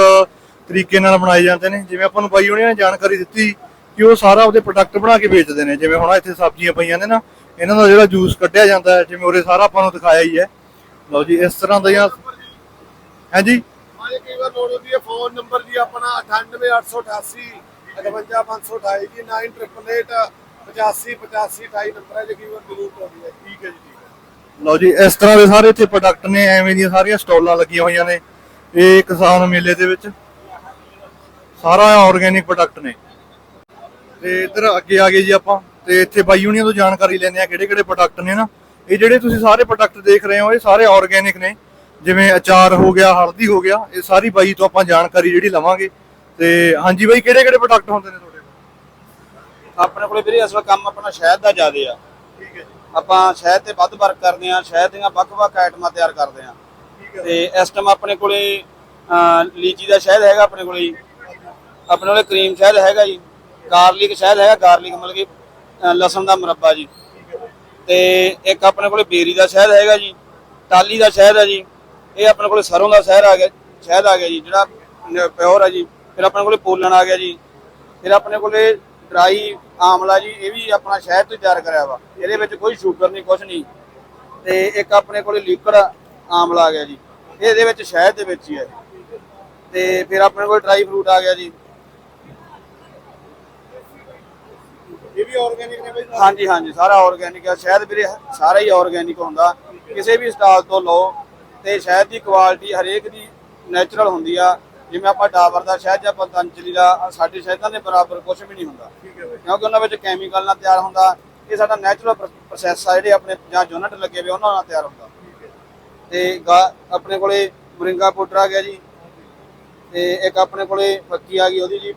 ਤਰੀਕੇ ਨਾਲ ਬਣਾਏ ਜਾਂਦੇ ਨੇ ਜਿਵੇਂ ਆਪਾਂ ਨੂੰ ਬਾਈ ਹੋਣੀ ਨੇ ਜਾਣਕਾਰੀ ਦਿੱਤੀ ਕਿ ਉਹ ਸਾਰਾ ਉਹਦੇ ਪ੍ਰੋਡਕਟ ਬਣਾ ਕੇ ਵੇਚਦੇ ਨੇ ਜਿਵੇਂ ਹੁਣ ਇੱਥੇ ਸਬਜ਼ੀਆਂ ਪਈਆਂ ਨੇ ਨਾ ਇਹਨਾਂ ਦਾ ਜਿਹੜਾ ਜੂਸ ਕੱਢਿਆ ਜਾਂਦਾ ਹੈ ਜਿਵੇਂ ਉਰੇ ਸਾਰਾ ਆਪਾਂ ਨੂੰ ਦਿਖਾਇਆ ਹੀ ਹੈ। ਲਓ ਜੀ ਇਸ ਤਰ੍ਹਾਂ ਦੀਆਂ ਹਾਂਜੀ ਮਾਰੇ ਕਈ ਵਾਰ ਲੋੜ ਹੁੰਦੀ ਹੈ ਫੋਨ ਨੰਬਰ ਜੀ ਆਪਣਾ 98888 55528 ਜੀ 9888 85 85 28 ਨੰਬਰ ਹੈ ਜੇ ਕਈ ਵਾਰ ਜ਼ਰੂਰਤ ਠੀਕ ਹੈ ਜੀ ਠੀਕ ਹੈ ਲਓ ਜੀ ਇਸ ਤਰ੍ਹਾਂ ਦੇ ਸਾਰੇ ਇੱਥੇ ਪ੍ਰੋਡਕਟ ਨੇ ਐਵੇਂ ਦੀਆਂ ਸਾਰੀਆਂ ਸਟਾਲਾਂ ਲੱਗੀਆਂ ਹੋਈਆਂ ਨੇ ਇਹ ਕਿਸਾਨ ਮੇਲੇ ਦੇ ਵਿੱਚ ਸਾਰਾ ਆਰਗੈਨਿਕ ਪ੍ਰੋਡਕਟ ਨੇ ਤੇ ਇੱਧਰ ਅੱਗੇ ਆ ਗਏ ਜੀ ਆਪਾਂ ਤੇ ਇੱਥੇ ਬਾਈ ਯੂਨੀਅਨ ਤੋਂ ਜਾਣਕਾਰੀ ਲੈਂਦੇ ਆ ਕਿਹੜੇ ਕਿਹੜੇ ਪ੍ਰੋਡਕਟ ਨੇ ਨਾ ਇਹ ਜਿਹੜੇ ਤੁਸੀਂ ਸਾਰੇ ਪ੍ਰੋਡਕਟ ਦੇਖ ਰਹੇ ਹੋ ਇਹ ਸਾਰੇ ਆਰਗੈਨਿਕ ਨੇ ਜਿਵੇਂ ਅਚਾਰ ਹੋ ਗਿਆ ਹਲਦੀ ਹੋ ਗਿਆ ਇਹ ਸਾਰੀ ਬਾਈ ਤੋਂ ਆਪਾਂ ਜਾਣਕਾਰੀ ਜਿਹੜੀ ਲਵਾਂਗੇ ਤੇ ਹਾਂਜੀ ਬਾਈ ਕਿਹੜੇ ਕਿਹੜੇ ਪ੍ਰੋਡਕਟ ਹੁੰਦੇ ਨੇ ਤੁਹਾਡੇ ਕੋਲ? ਆਪਣੇ ਕੋਲੇ ਵੀਰੇ ਅਸਲ ਕੰਮ ਆਪਣਾ ਸ਼ਹਿਦ ਦਾ ਜ਼ਿਆਦੇ ਆ। ਠੀਕ ਹੈ ਜੀ। ਆਪਾਂ ਸ਼ਹਿਦ ਤੇ ਵੱਧ ਵਰਕ ਕਰਦੇ ਆ ਸ਼ਹਿਦ ਦੀਆਂ ਵੱਖ-ਵੱਖ ਆਈਟਮਾਂ ਤਿਆਰ ਕਰਦੇ ਆ ਠੀਕ ਹੈ। ਤੇ ਇਸ ਟਾਈਮ ਆਪਣੇ ਕੋਲੇ ਲੀਚੀ ਦਾ ਸ਼ਹਿਦ ਹੈਗਾ ਆਪਣੇ ਕੋਲੇ ਜੀ। ਆਪਣੇ ਕੋਲੇ ਕਰੀਮ ਸ਼ਹਿਦ ਹੈਗਾ ਜੀ। ਗਾਰਲਿਕ ਸ਼ਹਿਦ ਹੈਗਾ ਗਾਰਲਿਕ ਮਤਲਬ ਕਿ ਲਸਣ ਦਾ ਮੁਰੱਬਾ ਜੀ। ਤੇ ਇੱਕ ਆਪਣੇ ਕੋਲੇ ਬੇਰੀ ਦਾ ਸ਼ਹਿਦ ਹੈਗਾ ਜੀ। ਟਾਲੀ ਦਾ ਸ਼ਹਿਦ ਹੈ ਜੀ। ਇਹ ਆਪਣੇ ਕੋਲੇ ਸਰੋਂ ਦਾ ਸ਼ਹਿਦ ਆ ਗਿਆ ਸ਼ਹਿਦ ਆ ਗਿਆ ਜੀ ਜਿਹੜਾ ਪਿਓਰ ਹੈ ਜੀ। ਫਿਰ ਆਪਣੇ ਕੋਲੇ ਪੋਲਣ ਆ ਗਿਆ ਜੀ। ਫਿਰ ਆਪਣੇ ਕੋਲੇ ਡਰਾਈ ਆਮਲਾ ਜੀ ਇਹ ਵੀ ਆਪਣਾ ਸ਼ਹਿਦ ਤੋਂ ਤਿਆਰ ਕਰਿਆ ਵਾ। ਇਹਦੇ ਵਿੱਚ ਕੋਈ ਸ਼ੂਗਰ ਨਹੀਂ ਕੁਝ ਨਹੀਂ। ਤੇ ਇੱਕ ਆਪਣੇ ਕੋਲੇ ਲਿਕਵਿਡ ਆਮਲਾ ਆ ਗਿਆ ਜੀ। ਇਹ ਇਹਦੇ ਵਿੱਚ ਸ਼ਹਿਦ ਦੇ ਵਿੱਚ ਹੀ ਹੈ ਤੇ ਫਿਰ ਆਪਣੇ ਕੋਲ ਡਰਾਈ ਫਰੂਟ ਆ ਗਿਆ ਜੀ। ਇਹ ਵੀ ਆਰਗੈਨਿਕ ਨੇ ਬਾਈ ਹਾਂਜੀ ਹਾਂਜੀ ਸਾਰਾ ਆਰਗੈਨਿਕ ਆ। ਸ਼ਹਿਦ ਵੀਰੇ ਸਾਰਾ ਹੀ ਆਰਗੈਨਿਕ ਹੁੰਦਾ। ਕਿਸੇ ਵੀ ਸਟਾਲ ਤੋਂ ਲਓ ਤੇ ਸ਼ਹਿਦ ਦੀ ਕੁਆਲਿਟੀ ਹਰੇਕ ਦੀ ਨੈਚੁਰਲ ਹੁੰਦੀ ਆ। ਜਿਵੇਂ ਆਪਾਂ ਡਾਬਰ ਦਾ ਸ਼ਹਿਦ ਜਾਂ ਪਤੰਜਲੀ ਦਾ ਸਾਡੇ ਸ਼ਹਿਦਾਂ ਦੇ ਬਰਾਬਰ ਕੁਝ ਵੀ ਨਹੀਂ ਹੁੰਦਾ। ਕਿਉਂਕਿ ਉਹਨਾਂ ਵਿੱਚ ਕੈਮੀਕਲ ਨਾਲ ਤਿਆਰ ਹੁੰਦਾ। ਇਹ ਸਾਡਾ ਨੈਚੁਰਲ ਪ੍ਰੋਸੈਸ ਆ ਜਿਹੜੇ ਆਪਣੇ ਜਾਂ ਯੂਨਿਟ ਲੱਗੇ ਹੋਏ ਉਹਨਾਂ ਨਾਲ ਤਿਆਰ ਹੁੰਦਾ। ਤੇ ਆਪਣੇ ਕੋਲੇ ਮੋਰਿੰਗਾ ਪਾਊਡਰ ਆ ਗਿਆ ਜੀ। ਤੇ ਇੱਕ ਆਪਣੇ ਕੋਲੇ ਫੱਕੀ ਆ ਗਈ ਉਹਦੀ ਜੀ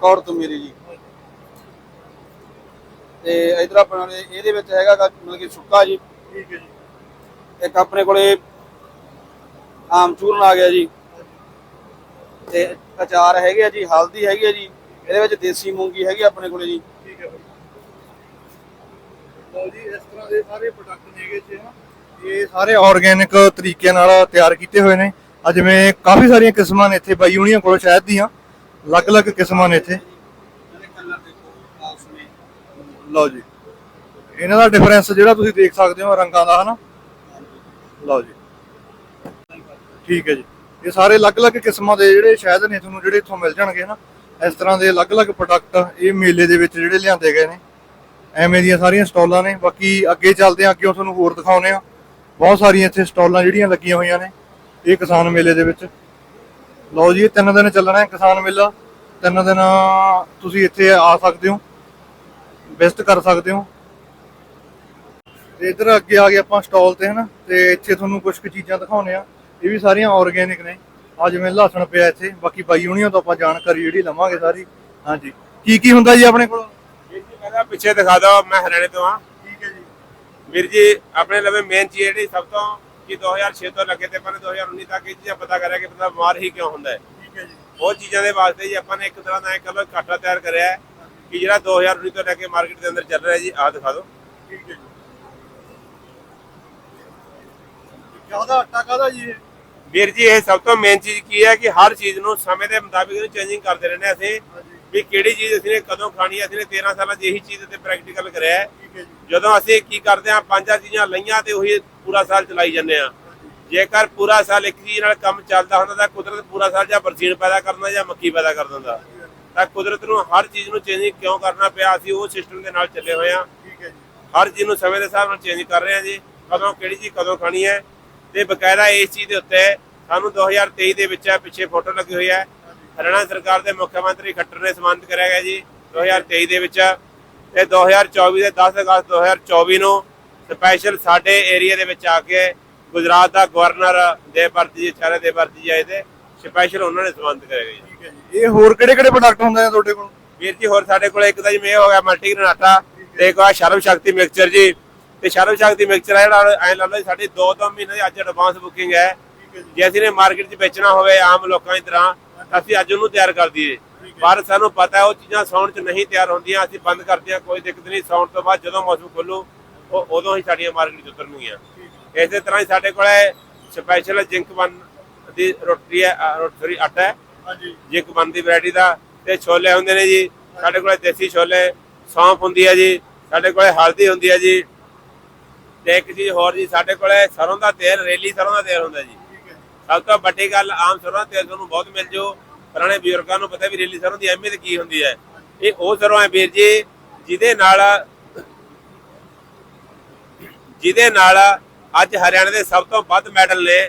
ਕੌੜ ਤੋਂ ਮੇਰੀ ਜੀ। ਤੇ ਇਧਰ ਆਪਣੇ ਇਹਦੇ ਵਿੱਚ ਹੈਗਾ ਮਤਲਬ ਕਿ ਸੁੱਕਾ ਜੀ। ਠੀਕ ਹੈ ਜੀ। ਇੱਕ ਆਪਣੇ ਕੋਲੇ ਆਮ ਚੂਰਨ ਆ ਗਿਆ ਜੀ। ਤੇ ਅਚਾਰ ਹੈਗੇ ਆ ਜੀ, ਹਲਦੀ ਹੈਗੀ ਆ ਜੀ, ਇਹਦੇ ਵਿੱਚ ਦੇਸੀ ਮੂੰਗੀ ਹੈਗੀ ਆਪਣੇ ਕੋਲੇ ਜੀ। ਠੀਕ ਹੈ ਬਾਈ। ਲਓ ਜੀ, ਇਸ ਤਰ੍ਹਾਂ ਦੇ ਸਾਰੇ ਪ੍ਰੋਡਕਟ ਨੇਗੇ ਇੱਥੇ ਇਹ ਸਾਰੇ ਆਰਗੈਨਿਕ ਤਰੀਕੇ ਨਾਲ ਤਿਆਰ ਕੀਤੇ ਹੋਏ ਨੇ। ਆ ਜਿਵੇਂ ਕਾਫੀ ਸਾਰੀਆਂ ਕਿਸਮਾਂ ਨੇ ਇੱਥੇ, ਬਾਈ ਯੂਨੀਅਨ ਕੋਲ ਸ਼ਹਿਦ ਦੀਆਂ। ਅਲੱਗ-ਅਲੱਗ ਕਿਸਮਾਂ ਨੇ ਇੱਥੇ। ਲਓ ਜੀ। ਇਹਨਾਂ ਦਾ ਡਿਫਰੈਂਸ ਜਿਹੜਾ ਤੁਸੀਂ ਦੇਖ ਸਕਦੇ ਹੋ ਰੰਗਾਂ ਦਾ, ਹਨਾ। ਲਓ ਜੀ। ਠੀਕ ਹੈ ਜੀ। ਇਹ ਸਾਰੇ ਅਲੱਗ-ਅਲੱਗ ਕਿਸਮਾਂ ਦੇ ਜਿਹੜੇ ਸ਼ਹਿਦ ਨੇ ਤੁਹਾਨੂੰ ਜਿਹੜੇ ਇੱਥੋਂ ਮਿਲ ਜਾਣਗੇ ਹਨਾ, ਇਸ ਤਰ੍ਹਾਂ ਦੇ ਅਲੱਗ-ਅਲੱਗ ਪ੍ਰੋਡਕਟ ਇਹ ਮੇਲੇ ਦੇ ਵਿੱਚ ਜਿਹੜੇ ਲਿਆਂਦੇ ਗਏ ਨੇ। ਐਵੇਂ ਦੀਆਂ ਸਾਰੀਆਂ ਸਟਾਲਾਂ ਨੇ, ਬਾਕੀ ਅੱਗੇ ਚੱਲਦੇ ਆ ਅੱਗੇ ਤੁਹਾਨੂੰ ਹੋਰ ਦਿਖਾਉਨੇ ਆ ਬਹੁਤ ਸਾਰੀਆਂ ਇੱਥੇ ਸਟਾਲਾਂ ਜਿਹੜੀਆਂ ਲੱਗੀਆਂ ਹੋਈਆਂ ਨੇ, ਇਹ ਕਿਸਾਨ ਮੇਲੇ ਦੇ ਵਿੱਚ। ਲਓ ਜੀ, ਇਹ ਤਿੰਨ ਦਿਨ ਚੱਲਣਾ ਹੈ ਕਿਸਾਨ ਮੇਲਾ। ਤਿੰਨ ਦਿਨ ਤੁਸੀਂ ਇੱਥੇ ਆ ਸਕਦੇ ਹੋ, ਵਿਜ਼ਿਟ ਕਰ ਸਕਦੇ ਹੋ। ਤੇ ਇਧਰ ਅੱਗੇ ਆ ਗਏ ਆਪਾਂ ਸਟਾਲ ਤੇ, ਹਨਾ। ਤੇ ਇੱਥੇ ਤੁਹਾਨੂੰ ਕੁਝ ਕੁ ਚੀਜ਼ਾਂ ਦਿਖਾਉਣੇ ਆ ਇਹ ਵੀ ਸਾਰੀਆਂ ਆਰਗੈਨਿਕ ਨੇ। ਆ ਜਿਵੇਂ ਲਹਸਣ ਪਿਆ ਇੱਥੇ ਬਾਕੀ ਬਾਈ ਹੁਣੀਆਂ ਤੋਂ ਆਪਾਂ ਜਾਣਕਾਰੀ ਜਿਹੜੀ ਲਵਾਂਗੇ ਸਾਰੀ। ਹਾਂਜੀ। ਕੀ ਕੀ ਹੁੰਦਾ ਜੀ ਆਪਣੇ ਕੋਲ? ਵੀਰ ਜੀ ਮੈਂ ਪਿੱਛੇ ਦਿਖਾ ਦਿਓ ਮੈਂ ਹਰਿਆਣੇ ਤੋਂ ਆ ਠੀਕ ਹੈ ਜੀ। ਵੀਰ ਜੀ ਆਪਣੇ ਲਵੇ ਮੇਨ ਚੀਜ਼ ਜਿਹੜੀ ਸਭ ਤੋਂ ਕਿ 2006 ਤੋਂ ਲੱਗੇ ਤੇ ਨੇ 2019 ਤੱਕ ਇਹ ਚੀਜ਼ਾਂ ਪਤਾ ਕਰਿਆ ਕਿ ਬੰਦਾ ਬਿਮਾਰ ਹੀ ਕਿਉਂ ਹੁੰਦਾ ਹੈ। ਠੀਕ ਹੈ ਜੀ। ਉਹ ਚੀਜ਼ਾਂ ਦੇ ਵਾਸਤੇ ਜੀ ਆਪਾਂ ਨੇ ਇੱਕ ਤਰ੍ਹਾਂ ਦਾ ਇੱਕ ਘਾਟਾ ਤਿਆਰ ਕਰਿਆ ਹੈ ਕਿ ਜਿਹੜਾ 2019 ਤੋਂ ਲੈ ਕੇ ਮਾਰਕੀਟ ਦੇ ਅੰਦਰ ਚੱਲ ਰਿਹਾ ਜੀ ਆਹ ਦਿਖਾ ਦਿਓ। ਠੀਕ ਹੈ ਜੀ। ਕਾਹਦਾ ਆਟਾ ਕਾਹਦਾ ਜੀ ਇਹ? ਵੀਰ ਜੀ ਇਹ ਸਭ ਤੋਂ ਮੇਨ ਚੀਜ਼ ਕੀ ਹੈ ਕਿ ਹਰ ਚੀਜ਼ ਨੂੰ ਸਮੇਂ ਦੇ ਮੁਤਾਬਿਕ ਇਹਨੂੰ ਚੇਂਜਿੰਗ ਕਰਦੇ ਰਹਿੰਦੇ ਅਸੀਂ ਵੀ ਕਿਹੜੀ ਚੀਜ਼ ਅਸੀਂ ਨੇ ਕਦੋਂ ਖਾਣੀ ਹੈ ਅਸੀਂ ਨੇ 13 ਸਾਲਾਂ 'ਚ ਇਹੀ ਚੀਜ਼ ਤੇ ਪ੍ਰੈਕਟੀਕਲ ਕਰਿਆ ਜਦੋਂ ਅਸੀਂ ਕੀ ਕਰਦੇ ਹਾਂ ਪੰਜਾਂ ਚੀਜ਼ਾਂ ਲਈਆਂ ਤੇ ਉਹੀ ਪੂਰਾ ਸਾਲ ਚਲਾਈ ਜਾਂਦੇ ਆ ਜੇਕਰ ਪੂਰਾ ਸਾਲ ਇੱਕ ਚੀਜ਼ ਨਾਲ ਕੰਮ ਚੱਲਦਾ ਹੁੰਦਾ ਤਾਂ ਕੁਦਰਤ ਪੂਰਾ ਸਾਲ ਜਾਂ ਬਰਸੀਨ ਪੈਦਾ ਕਰਨਾ ਜਾਂ ਮੱਕੀ ਪੈਦਾ ਕਰ ਦਿੰਦਾ। ਤਾਂ ਕੁਦਰਤ ਨੂੰ ਹਰ ਚੀਜ਼ ਨੂੰ ਚੇਂਜ ਕਿਉਂ ਕਰਨਾ ਪਿਆ? ਅਸੀਂ ਉਹ ਸਿਸਟਮ ਦੇ ਨਾਲ ਚੱਲੇ ਹੋਏ ਆ ਠੀਕ ਹੈ ਜੀ। ਹਰ ਚੀਜ਼ ਨੂੰ ਸਮੇਂ ਦੇ ਹਿਸਾਬ ਨਾਲ ਚੇਂਜ ਕਰ ਰਹੇ ਆ ਜੀ। ਕਦੋਂ ਕਿਹੜੀ ਚੀਜ਼ ਕਦੋਂ ਖਾਣੀ ਹੈ? ਤੇ ਬਕਾਇਦਾ ਇਸ ਚੀਜ਼ ਦੇ ਉੱਤੇ ਸਾਨੂੰ 2023 ਦੇ ਵਿੱਚ ਪਿੱਛੇ ਫੋਟੋ ਲੱਗੀ ਹੋਈ ਹੈ। ਹਰਿਆਣਾ ਸਰਕਾਰ ਦੇ ਮੁੱਖ ਮੰਤਰੀ ਖੱਟਰ ਨੇ ਸਨਮਾਨਿਤ ਕਰਿਆ ਗਿਆ ਜੀ 2023 ਦੇ ਵਿੱਚ। ਤੇ 2024 ਦੇ 10 ਅਗਸਤ 2024 ਨੂੰ ਸਪੈਸ਼ਲ ਸਾਡੇ ਏਰੀਆ ਦੇ ਵਿੱਚ ਆ ਕੇ ਗੁਜਰਾਤ ਦਾ ਗਵਰਨਰ ਦੇ ਭਰਤੀ ਜੀ ਚਾਰੇ ਦੇ ਭਰਤੀ ਜੀ ਆਏ ਤੇ ਸਪੈਸ਼ਲ ਉਹਨਾਂ ਨੇ ਸਨਮਾਨਿਤ ਕਰਿਆ ਗਿਆ ਜੀ। ਠੀਕ ਹੈ ਜੀ। ਇਹ ਹੋਰ ਕਿਹੜੇ ਕਿਹੜੇ ਪ੍ਰੋਡਕਟ ਹੁੰਦੇ ਨੇ ਤੁਹਾਡੇ ਕੋਲ? ਵੀਰ ਜੀ ਹੋਰ ਸਾਡੇ ਕੋਲ ਇੱਕ ਤਾਂ ਜਿਵੇਂ ਇਹ ਹੋ ਗਿਆ ਮਲਟੀਗ੍ਰੇਨ ਆਟਾ ਤੇ ਇੱਕ ਆ ਸ਼ਰਮ ਸ਼ਕਤੀ ਮਿਕਸਚਰ ਜੀ। ਤੇ ਸ਼ਰਮ ਸ਼ਕਤੀ ਮਿਕਸਚਰ ਹੈ ਜਿਹੜਾ ਐ ਲਾ ਲਓ ਸਾਡੀ 2-2 ਮਹੀਨੇ ਦੀ ਅੱਜ ਐਡਵਾਂਸ ਬੁਕਿੰਗ ਹੈ। ਜੇ। ਅਸੀਂ ਨੇ ਮਾਰਕੀਟ 'ਚ ਵੇਚਣਾ ਹੋਵੇ ਆਮ ਲੋਕਾਂ ਦੀ ਤਰ੍ਹਾਂ ਅਸੀਂ ਅੱਜ ਉਹਨੂੰ ਤਿਆਰ ਕਰ ਦਈਏ। ਪਰ ਸਾਨੂੰ ਪਤਾ ਉਹ ਚੀਜ਼ਾਂ ਸਾਉਣ 'ਚ ਨਹੀਂ ਤਿਆਰ ਹੁੰਦੀਆਂ ਅਸੀਂ ਬੰਦ ਕਰਦੇ ਹਾਂ ਕੋਈ ਦਿੱਕਤ ਨਹੀਂ। ਸਾਉਣ ਤੋਂ ਬਾਅਦ ਜਦੋਂ ਮੌਸਮ ਖੁੱਲੂ ਉਹ ਉਦੋਂ ਹੀ ਸਾਡੀਆਂ ਮਾਰਕੀਟ 'ਚ ਉਤਰਨਗੀਆਂ। ਇਸੇ ਤਰ੍ਹਾਂ ਹੀ ਸਾਡੇ ਕੋਲ ਸਪੈਸ਼ਲ ਜਿੰਕ ਬਨ ਦੀ ਰੋਟੀ ਹੈ ਸੌਰੀ ਆਟਾ ਹੈ। ਹਾਂਜੀ। ਜਿੰਕ ਬਨ ਦੀ ਵੈਰਾਈਟੀ ਦਾ ਤੇ ਛੋਲੇ ਹੁੰਦੇ ਨੇ ਜੀ। ਸਾਡੇ ਕੋਲ ਦੇਸੀ ਛੋਲੇ ਸੌਂਫ ਹੁੰਦੀ ਹੈ ਜੀ। ਸਾਡੇ ਕੋਲ ਹਲਦੀ ਹੁੰਦੀ ਹੈ ਜੀ। ਤੇ ਇੱਕ ਚੀਜ਼ ਹੋਰ ਜੀ, ਸਾਡੇ ਕੋਲ ਸਰੋਂ ਦਾ ਤੇਲ, ਰੇਲੀ ਸਰੋਂ ਦਾ ਤੇਲ ਹੁੰਦਾ ਜੀ। ਸਭ ਤੋਂ ਵੱਡੀ ਗੱਲ ਆਮ ਸਰੋਂ ਦਾ ਤੇਲ ਤੁਹਾਨੂੰ ਬਹੁਤ ਮਿਲ ਜੋ। ਪੁਰਾਣੇ ਬਜ਼ੁਰਗਾਂ ਨੂੰ ਪਤਾ ਵੀ ਰੇਲੀ ਸਰੋਂ ਦੀ ਅਹਿਮੀਅਤ ਕੀ ਹੁੰਦੀ ਹੈ। ਇਹ ਉਹ ਸਰੋਂ ਹੈ ਵੀਰ ਜੀ, ਜਿਹਦੇ ਨਾਲ ਜਿਹਦੇ ਨਾਲ ਅੱਜ ਹਰਿਆਣੇ ਦੇ ਸਭ ਤੋਂ ਵੱਧ ਮੈਡਲ ਨੇ।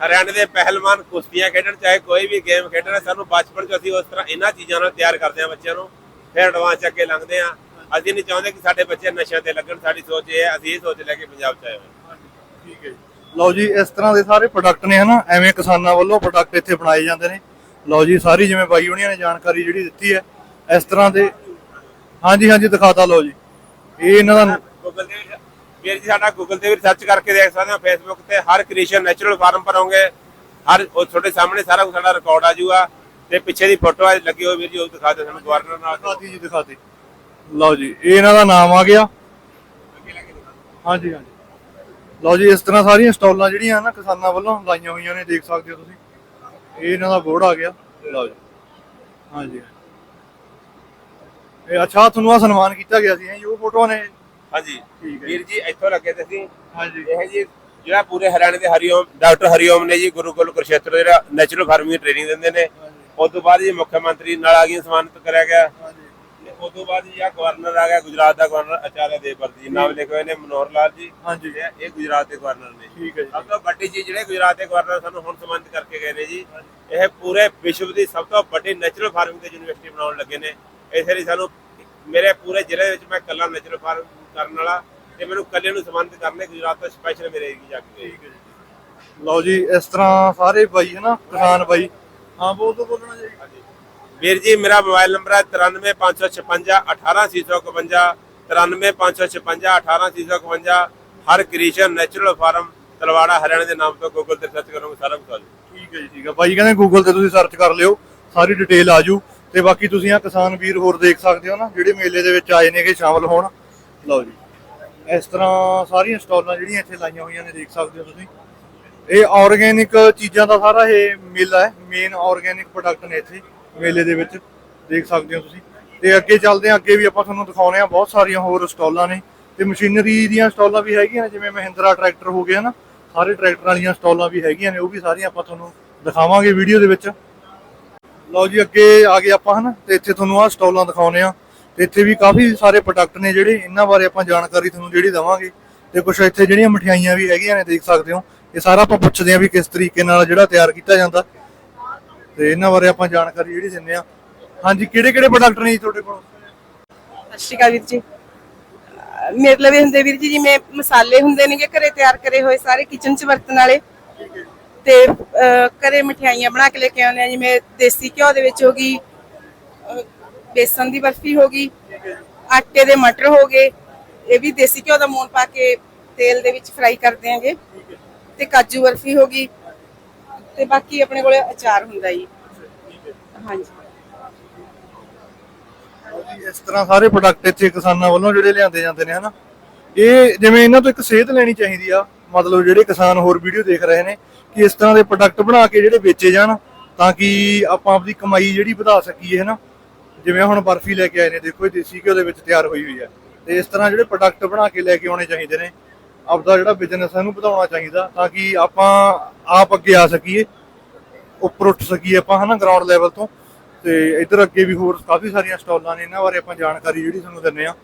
ਹਰਿਆਣੇ ਦੇ ਪਹਿਲਵਾਨ ਕੁਸ਼ਤੀਆਂ ਖੇਡਣ, ਚਾਹੇ ਕੋਈ ਵੀ ਗੇਮ ਖੇਡਣ। ਸਾਨੂੰ ਬਚਪਨ ਚ ਅਸੀਂ ਉਸ ਤਰ੍ਹਾਂ ਇਹਨਾਂ ਚੀਜ਼ਾਂ ਨਾਲ ਤਿਆਰ ਕਰਦੇ ਹਾਂ ਬੱਚਿਆਂ ਨੂੰ। ਫਿਰ ਐਡਵਾਂਸ ਚ ਅੱਗੇ ਲੰਘਦੇ ਹਾਂ। ਅਸੀਂ ਨਹੀਂ ਚਾਹੁੰਦੇ ਕਿ ਸਾਡੇ ਬੱਚੇ ਨਸ਼ਿਆਂ ਤੇ ਲੱਗਣ ਸਾਡੀ ਸੋਚ ਇਹ ਹੈ ਅਸੀਂ ਇਹ ਸੋਚ ਲੈ ਕੇ ਪੰਜਾਬ ਚ ਆਏ ਹਾਂ। ਠੀਕ ਹੈ ਲਓ ਜੀ ਇਸ ਤਰ੍ਹਾਂ ਦੇ ਸਾਰੇ ਪ੍ਰੋਡਕਟ ਨੇ ਹਨਾ ਐਵੇਂ ਕਿਸਾਨਾਂ ਵੱਲੋਂ ਪ੍ਰੋਡਕਟ ਇੱਥੇ ਬਣਾਏ ਜਾਂਦੇ ਨੇ। ਲਓ ਜੀ ਸਾਰੀ ਜਿਵੇਂ ਬਾਈ ਹੋਣੀਆਂ ਨੇ ਜਾਣਕਾਰੀ ਜਿਹੜੀ ਦਿੱਤੀ ਹੈ ਇਸ ਤਰ੍ਹਾਂ ਦੇ ਹਾਂਜੀ ਹਾਂਜੀ ਦਿਖਾਤਾ ਲਓ ਜੀ। ਇਹ ਇਹਨਾਂ ਦਾ ਗੂਗਲ ਤੇ ਵੀਰ ਜੀ ਸਾਡਾ ਗੂਗਲ ਤੇ ਵੀ ਸਰਚ ਕਰਕੇ ਦੇਖ ਸਕਦੇ ਹੋ ਫੇਸਬੁੱਕ ਤੇ ਹਰ ਕ੍ਰੀਏਸ਼ਨ ਨੈਚੁਰਲ ਫਾਰਮ ਪਰ ਹੋਗੇ ਹਰ ਉਹ ਤੁਹਾਡੇ ਸਾਹਮਣੇ ਸਾਰਾ ਕੁਝ ਸਾਡਾ ਰਿਕਾਰਡ ਆ ਜਾਊਗਾ ਤੇ ਪਿੱਛੇ ਦੀ ਫੋਟੋ ਆ ਲੱਗੀ ਹੋਈ ਵੀਰ ਜੀ ਉਹ ਦਿਖਾ ਦਿਓ ਸਾਨੂੰ ਗਵਰਨਰ ਨਾਲ। ਦਿਖਾਤੀ ਜੀ ਦਿਖਾਤੀ। ਲਓ ਜੀ ਇਹ ਇਹਨਾਂ ਦਾ ਨਾਮ ਆ ਗਿਆ। ਹਾਂਜੀ ਹਾਂਜੀ। ਲਓ ਜੀ ਇਸ ਤਰ੍ਹਾਂ ਸਾਰੀਆਂ ਸਟਾਲਾਂ ਜਿਹੜੀਆਂ ਨਾ ਕਿਸਾਨਾਂ ਵੱਲੋਂ ਲਾਈਆਂ ਹੋਈਆਂ ਨੇ ਦੇਖ ਸਕਦੇ ਹੋ ਤੁਸੀਂ। ਇਹ ਇਹਨਾਂ ਦਾ ਬੋਰਡ ਆ ਗਿਆ। ਲਓ ਜੀ। ਹਾਂਜੀ ਇਹ ਅੱਛਾ ਤੁਹਾਨੂੰ ਆ ਸਨਮਾਨ ਕੀਤਾ ਗਿਆ ਸੀ ਇਹ ਉਹ ਫੋਟੋਆਂ ਨੇ। ਹਾਂਜੀ। ਵੀਰ ਜੀ। ਇੱਥੋਂ ਲੱਗੇ ਤੇ ਸੀ ਹਾਂਜੀ। ਇਹ ਜੀ ਜਿਹੜਾ ਪੂਰੇ ਹਰਿਆਣੇ ਦੇ ਹਰੀਓਮ ਡਾਕਟਰ ਹਰੀਓਮ ਨੇ ਜੀ ਗੁਰੂਕੁਲ ਕੁਰਸ਼ੇਤਰ ਦੇ ਜਿਹੜਾ ਨੈਚੁਰਲ ਫਾਰਮਿੰਗ ਟ੍ਰੇਨਿੰਗ ਦਿੰਦੇ ਨੇ। ਉਸ ਤੋਂ ਬਾਅਦ ਜੀ ਮੁੱਖ ਮੰਤਰੀ ਨਾਲ ਆ ਗਈ ਸਨਮਾਨਿਤ ਕਰਿਆ ਗਿਆ। ਉਸ ਤੋਂ ਬਾਅਦ ਜੀ ਆ ਗਵਰਨਰ ਆ ਗਿਆ ਗੁਜਰਾਤ ਦਾ ਗਵਰਨਰ ਆਚਾਰਿਆ ਦੇਵਵਰਤ ਜੀ ਨਾਮ ਲਿਖੇ ਹੋਏ ਨੇ ਮਨੋਹਰ ਲਾਲ ਜੀ। ਹਾਂਜੀ। ਇਹ ਇਹ ਗੁਜਰਾਤ ਦੇ ਗਵਰਨਰ ਨੇ। ਠੀਕ ਹੈ ਜੀ। ਸਭ ਤੋਂ ਵੱਡੀ ਚੀਜ਼ ਜਿਹੜੇ ਗੁਜਰਾਤ ਦੇ ਗਵਰਨਰ ਸਾਨੂੰ ਹੁਣ ਸਨਮਾਨਿਤ ਕਰਕੇ ਗਏ ਨੇ ਜੀ ਇਹ ਪੂਰੇ ਵਿਸ਼ਵ ਦੀ ਸਭ ਤੋਂ ਵੱਡੀ ਨੈਚੁਰਲ ਫਾਰਮਿੰਗ ਤੇ ਯੂਨੀਵਰਸਿਟੀ ਬਣਾਉਣ ਲੱਗੇ ਨੇ। ਇਸ ਲਈ ਸਾਨੂੰ ਮੇਰੇ ਪੂਰੇ ਜ਼ਿਲ੍ਹੇ ਵਿੱਚ ਮੈਂ ਕੱਲਾ ਨੈਚੁਰਲ ਫਾਰਮ ਕਰਨ ਵਾਲਾ ਤੇ ਮੈਨੂੰ ਕੱਲੇ ਨੂੰ ਸਨਮਾਨਿਤ ਕਰਨੇ ਗੁਜਰਾਤ ਤੋਂ ਸਪੈਸ਼ਲ ਮੇਰੇ ਏਰੀਏ ਜਾ ਕੇ ਗਏ। ਲਓ ਜੀ ਇਸ ਤਰ੍ਹਾਂ ਸਾਰੇ ਬਾਈ ਹਨਾ ਕਿਸਾਨ ਬਾਈ। ਹਾਂ ਬੋਲ ਤੋਂ ਬੋਲਣਾ ਜੀ ਵੀਰ ਜੀ, ਮੇਰਾ ਮੋਬਾਈਲ ਨੰਬਰ ਹੈ 93556 18651 93556 18651 ਹਰ ਕ੍ਰਿਸ਼ਨ ਨੈਚੁਰਲ ਫਾਰਮ, ਤਲਵਾੜਾ, ਹਰਿਆਣਾ ਦੇ ਨਾਮ ਤੋਂ ਗੂਗਲ ਤੇ ਸਰਚ ਕਰੋਗੇ, ਸਾਰਾ ਕੁਝ ਆ ਜਾਊ। ਠੀਕ ਹੈ ਜੀ, ਠੀਕ ਹੈ। ਬਾਈ ਕਹਿੰਦੇ ਗੂਗਲ ਤੇ ਤੁਸੀਂ ਸਰਚ ਕਰ ਲਿਓ, ਸਾਰੀ ਡਿਟੇਲ ਆ ਜੂ ਤੇ ਬਾਕੀ ਤੁਸੀਂ ਆ ਕਿਸਾਨ ਵੀਰ ਹੋਰ ਦੇਖ ਸਕਦੇ ਹੋ ਨਾ, ਜਿਹੜੇ ਮੇਲੇ ਦੇ ਵਿੱਚ ਆਏ ਨੇਗੇ, ਸ਼ਾਮਲ ਹੋਣ। ਲਓ ਜੀ। ਇਸ ਤਰ੍ਹਾਂ ਸਾਰੀਆਂ ਸਟਾਲਾਂ ਜਿਹੜੀਆਂ ਇੱਥੇ ਲਾਈਆਂ ਹੋਈਆਂ ਨੇ, ਦੇਖ ਸਕਦੇ ਹੋ ਤੁਸੀਂ। ਇਹ ਆਰਗੇਨਿਕ ਚੀਜ਼ਾਂ ਦਾ ਸਾਰਾ ਇਹ ਮੇਲਾ ਹੈ ਮੇਨ ਆਰਗੇਨਿਕ ਪ੍ਰੋਡਕਟ ਨੇ ਇੱਥੇ। ਮੇਲੇ ਦੇ ਵਿੱਚ ਦੇਖ ਸਕਦੇ ਹੋ ਤੁਸੀਂ। ਤੇ ਅੱਗੇ ਚੱਲਦੇ ਹਾਂ, ਅੱਗੇ ਵੀ ਆਪਾਂ ਤੁਹਾਨੂੰ ਦਿਖਾਉਣੇ ਆ ਬਹੁਤ ਸਾਰੀਆਂ ਹੋਰ ਸਟਾਲਾਂ ਨੇ। ਤੇ ਮਸ਼ੀਨਰੀ ਦੀਆਂ ਸਟਾਲਾਂ ਵੀ ਹੈਗੀਆਂ ਨੇ, ਜਿਵੇਂ ਮਹਿੰਦਰਾ ਟਰੈਕਟਰ ਹੋ ਗਿਆ ਨਾ ਸਾਰੇ ਟਰੈਕਟਰ ਵਾਲੀਆਂ ਸਟਾਲਾਂ ਵੀ ਹੈਗੀਆਂ ਨੇ, ਉਹ ਵੀ ਸਾਰੀਆਂ ਆਪਾਂ ਤੁਹਾਨੂੰ ਦਿਖਾਵਾਂਗੇ ਵੀਡੀਓ ਦੇ ਵਿੱਚ। ਲਓ ਜੀ, ਅੱਗੇ ਆ ਗਏ ਆਪਾਂ, ਹਨਾ? ਤੇ ਇੱਥੇ ਤੁਹਾਨੂੰ ਆਹ ਸਟਾਲਾਂ ਦਿਖਾਉਨੇ ਆ ਤੇ ਇੱਥੇ ਵੀ ਕਾਫੀ ਸਾਰੇ ਪ੍ਰੋਡਕਟ ਨੇ ਜਿਹੜੇ, ਇਹਨਾਂ ਬਾਰੇ ਆਪਾਂ ਜਾਣਕਾਰੀ ਤੁਹਾਨੂੰ ਜਿਹੜੀ ਦਵਾਂਗੇ। ਤੇ ਕੁਝ ਇੱਥੇ ਜਿਹੜੀਆਂ ਮਠਿਆਈਆਂ ਵੀ ਹੈਗੀਆਂ ਨੇ, ਦੇਖ ਸਕਦੇ ਹੋ। ਇਹ ਸਾਰਾ ਆਪਾਂ ਪੁੱਛਦੇ ਆ ਵੀ ਕਿਸ ਤਰੀਕੇ ਨਾਲ ਜਿਹੜਾ ਤਿਆਰ ਕੀਤਾ ਜਾਂਦਾ। ਤੇ ਇਹਨਾਂ ਬਾਰੇ ਆਪਾਂ ਜਾਣਕਾਰੀ ਜਿਹੜੀ ਦਿੰਦੇ ਆ ਹਾਂਜੀ ਕਿਹੜੇ ਕਿਹੜੇ ਪ੍ਰੋਡਕਟ ਨੇ ਜੀ ਤੁਹਾਡੇ ਕੋਲ? ਸਤਿ ਸ਼੍ਰੀ ਅਕਾਲ ਵੀਰ ਜੀ। ਮੇਰੇ ਲਈ ਹੁੰਦੇ ਵੀਰ ਜੀ, ਜਿਵੇਂ ਮਸਾਲੇ ਹੁੰਦੇ ਨੇਗੇ, ਘਰੇ ਤਿਆਰ ਕਰੇ ਹੋਏ ਸਾਰੇ ਕਿਚਨ 'ਚ ਵਰਤਣ ਵਾਲੇ। ਤੇ ਘਰੇ ਮਠਿਆਈਆਂ ਬਣਾ ਕੇ ਲੈ ਕੇ ਆਉਂਦੇ ਆ ਜਿਵੇਂ ਦੇਸੀ ਘਿਓ ਦੇ ਵਿੱਚ ਹੋ ਗਈ ਬੇਸਨ ਦੀ ਬਰਫੀ ਹੋ ਗਈ, ਆਟੇ ਦੇ ਮਟਰ ਹੋ ਗਏ, ਇਹ ਵੀ ਦੇਸੀ ਘਿਓ ਦਾ ਮੋਨ ਪਾ ਕੇ ਤੇਲ ਦੇ ਵਿੱਚ ਫਰਾਈ ਕਰਦੇ ਆਂਗੇ ਤੇ ਕਾਜੂ ਬਰਫੀ ਹੋ ਗਈ ਤੇ ਬਾਕੀ ਆਪਣੇ ਕੋਲੇ ਅਚਾਰ ਹੁੰਦਾ ਜੀ। ਹਾਂਜੀ। ਇਸ ਤਰ੍ਹਾਂ ਸਾਰੇ ਪ੍ਰੋਡਕਟ ਇੱਥੇ ਕਿਸਾਨਾਂ ਵੱਲੋਂ ਜਿਹੜੇ ਲਿਆਂਦੇ ਜਾਂਦੇ ਨੇ, ਹਨਾ? ਇਹ ਜਿਵੇਂ ਇਹਨਾਂ ਤੋਂ ਇੱਕ ਸੇਧ ਲੈਣੀ ਚਾਹੀਦੀ ਆ, ਮਤਲਬ ਜਿਹੜੇ ਕਿਸਾਨ ਹੋਰ ਵੀਡੀਓ ਦੇਖ ਰਹੇ ਨੇ ਕਿ ਇਸ ਤਰ੍ਹਾਂ ਦੇ ਪ੍ਰੋਡਕਟ ਬਣਾ ਕੇ ਜਿਹੜੇ ਵੇਚੇ ਜਾਣ ਤਾਂ ਕਿ ਆਪਾਂ ਆਪਣੀ ਕਮਾਈ ਜਿਹੜੀ ਵਧਾ ਸਕੀਏ, ਹਨਾ? ਜਿਵੇਂ ਹੁਣ ਬਰਫੀ ਲੈ ਕੇ ਆਏ ਨੇ, ਦੇਖੋ ਇਹ ਦੇਸੀ ਘਿਓ ਦੇ ਵਿੱਚ ਤਿਆਰ ਹੋਈ ਹੋਈ ਹੈ ਤੇ ਇਸ ਤਰ੍ਹਾਂ ਜਿਹੜੇ ਪ੍ਰੋਡਕਟ ਬਣਾ ਕੇ ਲੈ ਕੇ ਆਉਣੇ ਚਾਹੀਦੇ ਨੇ ਆਪਦਾ ਜਿਹੜਾ ਬਿਜ਼ਨਸ ਹੈ ਇਹਨੂੰ ਵਧਾਉਣਾ ਚਾਹੀਦਾ ਤਾਂ ਕਿ ਆਪਾਂ ਆਪ ਅੱਗੇ ਆ ਸਕੀਏ, ਉੱਪਰ ਉੱਠ ਸਕੀਏ ਆਪਾਂ, ਹਨਾ ਗਰਾਊਂਡ ਲੈਵਲ ਤੋਂ। ਤੇ ਇੱਧਰ ਅੱਗੇ ਵੀ ਹੋਰ ਕਾਫੀ ਸਾਰੀਆਂ ਸਟਾਲਾਂ ਨੇ, ਇਹਨਾਂ ਬਾਰੇ ਆਪਾਂ ਜਾਣਕਾਰੀ ਜਿਹੜੀ ਤੁਹਾਨੂੰ ਦਿੰਨੇ ਆ।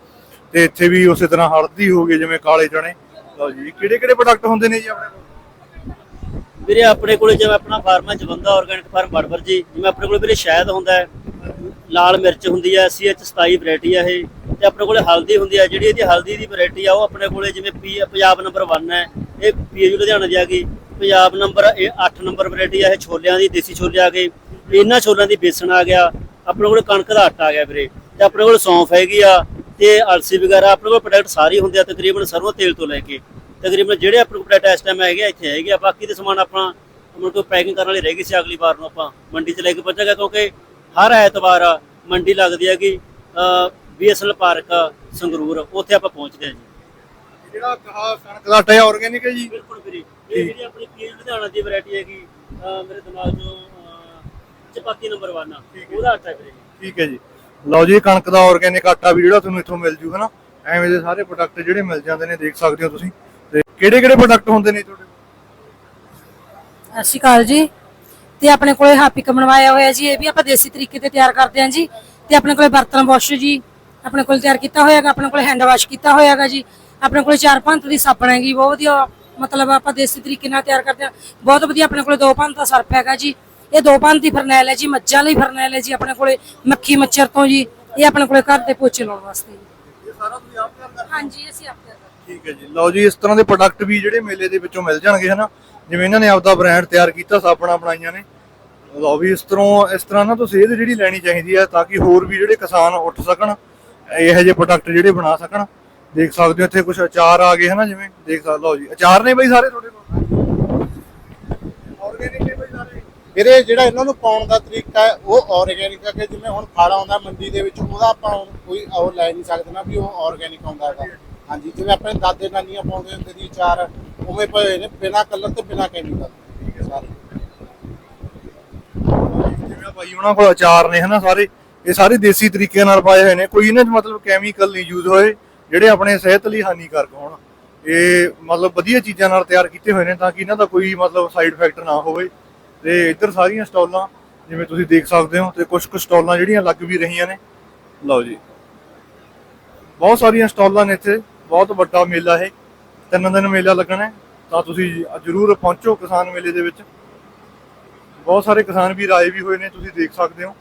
ਤੇ ਇੱਥੇ ਵੀ ਉਸੇ ਤਰ੍ਹਾਂ ਹਲਦੀ ਹੋ ਗਈ, ਜਿਵੇਂ ਕਾਲੇ ਚਣੇ ਲਓ ਜੀ, ਕਿਹੜੇ ਕਿਹੜੇ ਪ੍ਰੋਡਕਟ ਹੁੰਦੇ ਨੇ ਜੀ ਆਪਣੇ ਕੋਲ? ਵੀਰੇ, ਆਪਣੇ ਕੋਲੇ ਜਿਵੇਂ ਆਪਣਾ ਫਾਰਮਾ ਜਵੰਦਾ ਆਰਗੈਨਿਕ ਫਾਰਮ ਬੜਬਰ ਜੀ। ਜਿਵੇਂ ਆਪਣੇ ਕੋਲੇ ਵੀਰੇ ਸ਼ਹਿਦ ਹੁੰਦਾ ਹੈ ਲਾਲ ਮਿਰਚ ਹੁੰਦੀ ਹੈ CH 27 ਵੈਰਾਈਟੀ ਆ ਇਹ ਤੇ ਆਪਣੇ ਕੋਲੇ ਹਲਦੀ ਹੁੰਦੀ ਹੈ ਜਿਹੜੀ ਇਹਦੀ ਹਲਦੀ ਦੀ ਵੈਰਾਈਟੀ ਆ ਉਹ ਆਪਣੇ ਕੋਲੇ ਜਿਵੇਂ ਪੀ ਪੰਜਾਬ ਨੰਬਰ 1 ਹੈ ਇਹ ਪੀਏਯੂ ਲੁਧਿਆਣਾ ਦੀ ਆ ਗਈ। ਪੰਜਾਬ ਨੰਬਰ ਇਹ 8 ਨੰਬਰ ਵੈਰਾਈਟੀ ਆ ਇਹ ਛੋਲਿਆਂ ਦੀ ਦੇਸੀ ਛੋਲੇ ਆ ਗਏ। ਇਹਨਾਂ ਛੋਲਿਆਂ ਦੀ ਬੇਸਣ ਆ ਗਿਆ ਆਪਣੇ ਕੋਲੇ ਕਣਕ ਦਾ ਆਟਾ ਆ ਗਿਆ ਵੀਰੇ ਤੇ ਆਪਣੇ ਕੋਲ ਸੌਂਫ ਹੈਗੀ ਆ ਤੇ ਅਲਸੀ ਵਗੈਰਾ ਆਪਣੇ ਕੋਲ ਪ੍ਰੋਡਕਟ ਸਾਰੇ ਹੁੰਦੇ ਆ ਤਕਰੀਬਨ ਸਰੋਂ ਤੇਲ ਤੋਂ ਲੈ ਕੇ। ਤਕਰੀਬਨ ਜਿਹੜੇ ਆਪਣੇ ਕੋਲ ਪ੍ਰੋਡਕਟ ਇਸ ਟਾਈਮ ਹੈਗੇ ਆ, ਇੱਥੇ ਹੈਗੇ ਆ ਬਾਕੀ ਦੇ ਸਮਾਨ ਆਪਣਾ ਆਪਣੇ ਕੋਲ ਪੈਕਿੰਗ ਕਰਨ ਵਾਲੀ ਰਹਿ ਗਈ ਸੀ ਅਗਲੀ ਵਾਰ ਨੂੰ ਆਪਾਂ ਮੰਡੀ 'ਚ ਲੈ ਕੇ ਪਹੁੰਚਾਂਗੇ ਕਿਉਂਕਿ ਹਰ ਐਤਵਾਰ ਮੰਡੀ ਲੱਗਦੀ ਹੈਗੀ ਬੀਐਸਐਲ ਪਾਰਕ ਸੰਗਰੂਰ ਉੱਥੇ ਆਪਾਂ ਪਹੁੰਚਦੇ ਹਾਂ ਜੀ। ਜਿਹੜਾ ਆਹ ਕਣਕ ਦਾ ਆਟਾ ਆਰਗੇਨਿਕ ਹੈ ਜੀ? ਬਿਲਕੁਲ ਵੀਰੇ। ਇਹ ਜਿਹੜੀ ਆਪਣੀ ਪੀਰ ਲੁਧਿਆਣਾ ਦੀ ਵੈਰਾਈਟੀ ਹੈਗੀ ਮੇਰੇ ਦਿਮਾਗ 'ਚੋਂ ਚਪਾਤੀ ਨੰਬਰ 1 ਉਹਦਾ ਆਟਾ ਵੀਰੇ। ਠੀਕ ਹੈ ਜੀ। ਲਓ ਜੀ ਕਣਕ ਦਾ ਆਰਗੇਨਿਕ ਆਟਾ ਵੀ ਜਿਹੜਾ ਤੁਹਾਨੂੰ ਇੱਥੋਂ ਮਿਲ ਜੂਗਾ ਨਾ ਐਵੇਂ ਦੇ ਸਾਰੇ ਪ੍ਰੋਡਕਟ ਜਿਹੜੇ ਮਿਲ ਜਾਂਦੇ ਨੇ ਦੇਖ ਸਕਦੇ ਹੋ ਤੁਸੀਂ। ਤੇ ਕਿਹੜੇ ਕਿਹੜੇ ਪ੍ਰੋਡਕਟ ਹੁੰਦੇ ਨੇ ਤੁਹਾਡੇ ਸਤਿ ਸ਼੍ਰੀ ਅਕਾਲ ਜੀ। ਤੇ ਆਪਣੇ ਕੋਲੇ ਹਾਪਿਕ ਬਣਵਾਇਆ ਹੋਇਆ ਜੀ ਇਹ ਵੀ ਆਪਾਂ ਦੇਸੀ ਤਰੀਕੇ ਤੇ ਤਿਆਰ ਕਰਦੇ ਹਾਂ ਜੀ। ਤੇ ਆਪਣੇ ਕੋਲੇ ਬਰਤਨ ਵਾਸ਼ ਜੀ ਆਪਣੇ ਕੋਲ ਤਿਆਰ ਕੀਤਾ ਹੋਇਆਗਾ ਆਪਣੇ ਕੋਲੇ ਹੈਂਡ ਵਾਸ਼ ਕੀਤਾ ਹੋਇਆਗਾ ਜੀ। ਆਪਣੇ ਕੋਲੇ ਚਾਰ ਪੰਤ ਦੀ ਸਾਬਣ ਹੈਗੀ ਬਹੁਤ ਵਧੀਆ ਮਤਲਬ ਆਪਾਂ ਦੇਸੀ ਤਰੀਕੇ ਨਾਲ ਤਿਆਰ ਕਰਦੇ ਹਾਂ। ਬਹੁਤ ਵਧੀਆ ਆਪਣੇ ਕੋਲੇ ਦੋ ਪੰਤ ਦਾ ਸਰਫ ਹੈਗਾ ਜੀ। ਇਹ ਦੋ ਪੰਤ ਦੀ ਫਰਨੈਲ ਹੈ ਜੀ ਮੱਝਾਂ ਲਈ ਫਰਨੈਲ ਹੈ ਜੀ ਆਪਣੇ ਕੋਲੇ ਮੱਖੀ ਮੱਛਰ ਤੋਂ ਜੀ। ਇਹ ਆਪਣੇ ਕੋਲੇ ਘਰ ਦੇ ਪੋਚੇ ਲਾਉਣ ਵਾਸਤੇ ਜੀ। ਇਹ ਸਾਰਾ ਤੁਸੀਂ ਆਪ ਤਿਆਰ ਕਰਦੇ ਹਾਂਜੀ ਅਸੀਂ ਆਪ ਤਿਆਰ ਕਰਦੇ ਠੀਕ ਹੈ ਜੀ। ਲਓ ਜੀ ਇਸ ਤਰ੍ਹਾਂ ਦੇ ਪ੍ਰੋਡਕਟ ਵੀ ਜਿਹੜੇ ਮੇਲੇ ਦੇ ਵਿੱਚੋਂ ਮਿਲ ਜਾਣਗੇ ਹਨਾ? ਜਿਵੇਂ ਇਹਨਾਂ ਨੇ ਆਪਦਾ ਬ੍ਰਾਂਡ ਤਿਆਰ ਕੀਤਾ, ਸਾਬਣਾ ਬਣਾਈਆਂ ਨੇ। ਲਓ ਇਸ ਤਰ੍ਹਾਂ ਇਸ ਤਰ੍ਹਾਂ ਨਾ ਤੋਂ ਸੇਧ ਜਿਹੜੀ ਲੈਣੀ ਚਾਹੀਦੀ ਹੈ ਤਾਂ ਕਿ ਹੋਰ ਵੀ ਜਿਹੜੇ ਕਿਸਾਨ ਉੱਠ ਸਕਣ, ਇਹੋ ਜਿਹੇ ਪ੍ਰੋਡਕਟ ਜਿਹੜੇ ਬਣਾ ਸਕਣ। ਦੇਖ ਸਕਦੇ ਹੋ ਇੱਥੇ ਕੁਝ ਅਚਾਰ ਆ ਗਏ ਹਨਾ, ਜਿਵੇਂ ਦੇਖ ਸਕਦੇ ਲਓ ਜੀ, ਅਚਾਰ ਨੇ ਬਈ ਸਾਰੇ ਤੁਹਾਡੇ ਕੋਲ ਆਰਗੇਨਿਕ ਨੇ ਬਈ ਸਾਰੇ। ਵੀਰੇ, ਜਿਹੜਾ ਇਹਨਾਂ ਨੂੰ ਪਾਉਣ ਦਾ ਤਰੀਕਾ ਹੈ, ਉਹ ਆਰਗੇਨਿਕ ਹੈ ਕਿ ਜਿਵੇਂ ਹੁਣ ਫਲ ਆਉਂਦਾ ਮੰਡੀ ਦੇ ਵਿੱਚ, ਉਹਦਾ ਆਪਾਂ ਕੋਈ ਉਹ ਲੈ ਨਹੀਂ ਸਕਦੇ ਨਾ ਵੀ ਉਹ ਆਰਗੇਨਿਕ ਆਉਂਦਾ ਹੈਗਾ। ਹਾਂਜੀ ਜਿਵੇਂ ਆਪਣੇ ਦਾਦੇ ਨਾਨੀਆਂ ਪਾਉਂਦੇ ਹੁੰਦੇ ਸੀ ਚਾਰ ਉਵੇਂ ਪਏ ਨੇ ਬਿਨਾਂ ਕਲਰ ਤੇ ਬਿਨਾਂ ਕੈਮੀਕਲ ਠੀਕ ਹੈ। ਸਾਰੇ। ਜਿਵੇਂ ਭਾਈ ਉਹਨਾਂ ਕੋਲ ਅਚਾਰ ਨੇ ਹਨਾ ਸਾਰੇ ਇਹ ਸਾਰੇ ਦੇਸੀ ਤਰੀਕੇ ਨਾਲ ਪਾਏ ਹੋਏ ਨੇ ਕੋਈ ਇਹਨਾਂ 'ਚ ਮਤਲਬ ਕੈਮੀਕਲ ਨਹੀਂ ਯੂਜ਼ ਹੋਏ ਜਿਹੜੇ ਆਪਣੇ ਸਿਹਤ ਲਈ ਹਾਨੀਕਾਰਕ ਹੋਣ। ਇਹ ਮਤਲਬ ਵਧੀਆ ਚੀਜ਼ਾਂ ਨਾਲ ਤਿਆਰ ਕੀਤੇ ਹੋਏ ਨੇ ਤਾਂ ਕਿ ਇਹਨਾਂ ਦਾ ਕੋਈ ਮਤਲਬ ਸਾਈਡ ਇਫੈਕਟ ਨਾ ਹੋਵੇ। ਤੇ ਇੱਧਰ ਸਾਰੀਆਂ ਸਟਾਲਾਂ ਜਿਵੇਂ ਤੁਸੀਂ ਦੇਖ ਸਕਦੇ ਹੋ ਤੇ ਕੁਝ ਕੁ ਸਟਾਲਾਂ ਜਿਹੜੀਆਂ ਲੱਗ ਵੀ ਰਹੀਆਂ ਨੇ। ਲਓ ਜੀ। ਬਹੁਤ ਸਾਰੀਆਂ ਸਟਾਲਾਂ ਨੇ ਇੱਥੇ। ਬਹੁਤ ਵੱਡਾ ਮੇਲਾ ਹੈ ਤਿੰਨ ਦਿਨ ਮੇਲਾ ਲੱਗਣਾ ਹੈ, ਤਾਂ ਤੁਸੀਂ ਜਰੂਰ ਪਹੁੰਚੋ ਕਿਸਾਨ ਮੇਲੇ ਦੇ ਵਿੱਚ। ਬਹੁਤ ਸਾਰੇ ਕਿਸਾਨ ਵੀਰ ਆਏ ਵੀ ਹੋਏ ਨੇ, ਤੁਸੀਂ ਦੇਖ ਸਕਦੇ ਹੋ।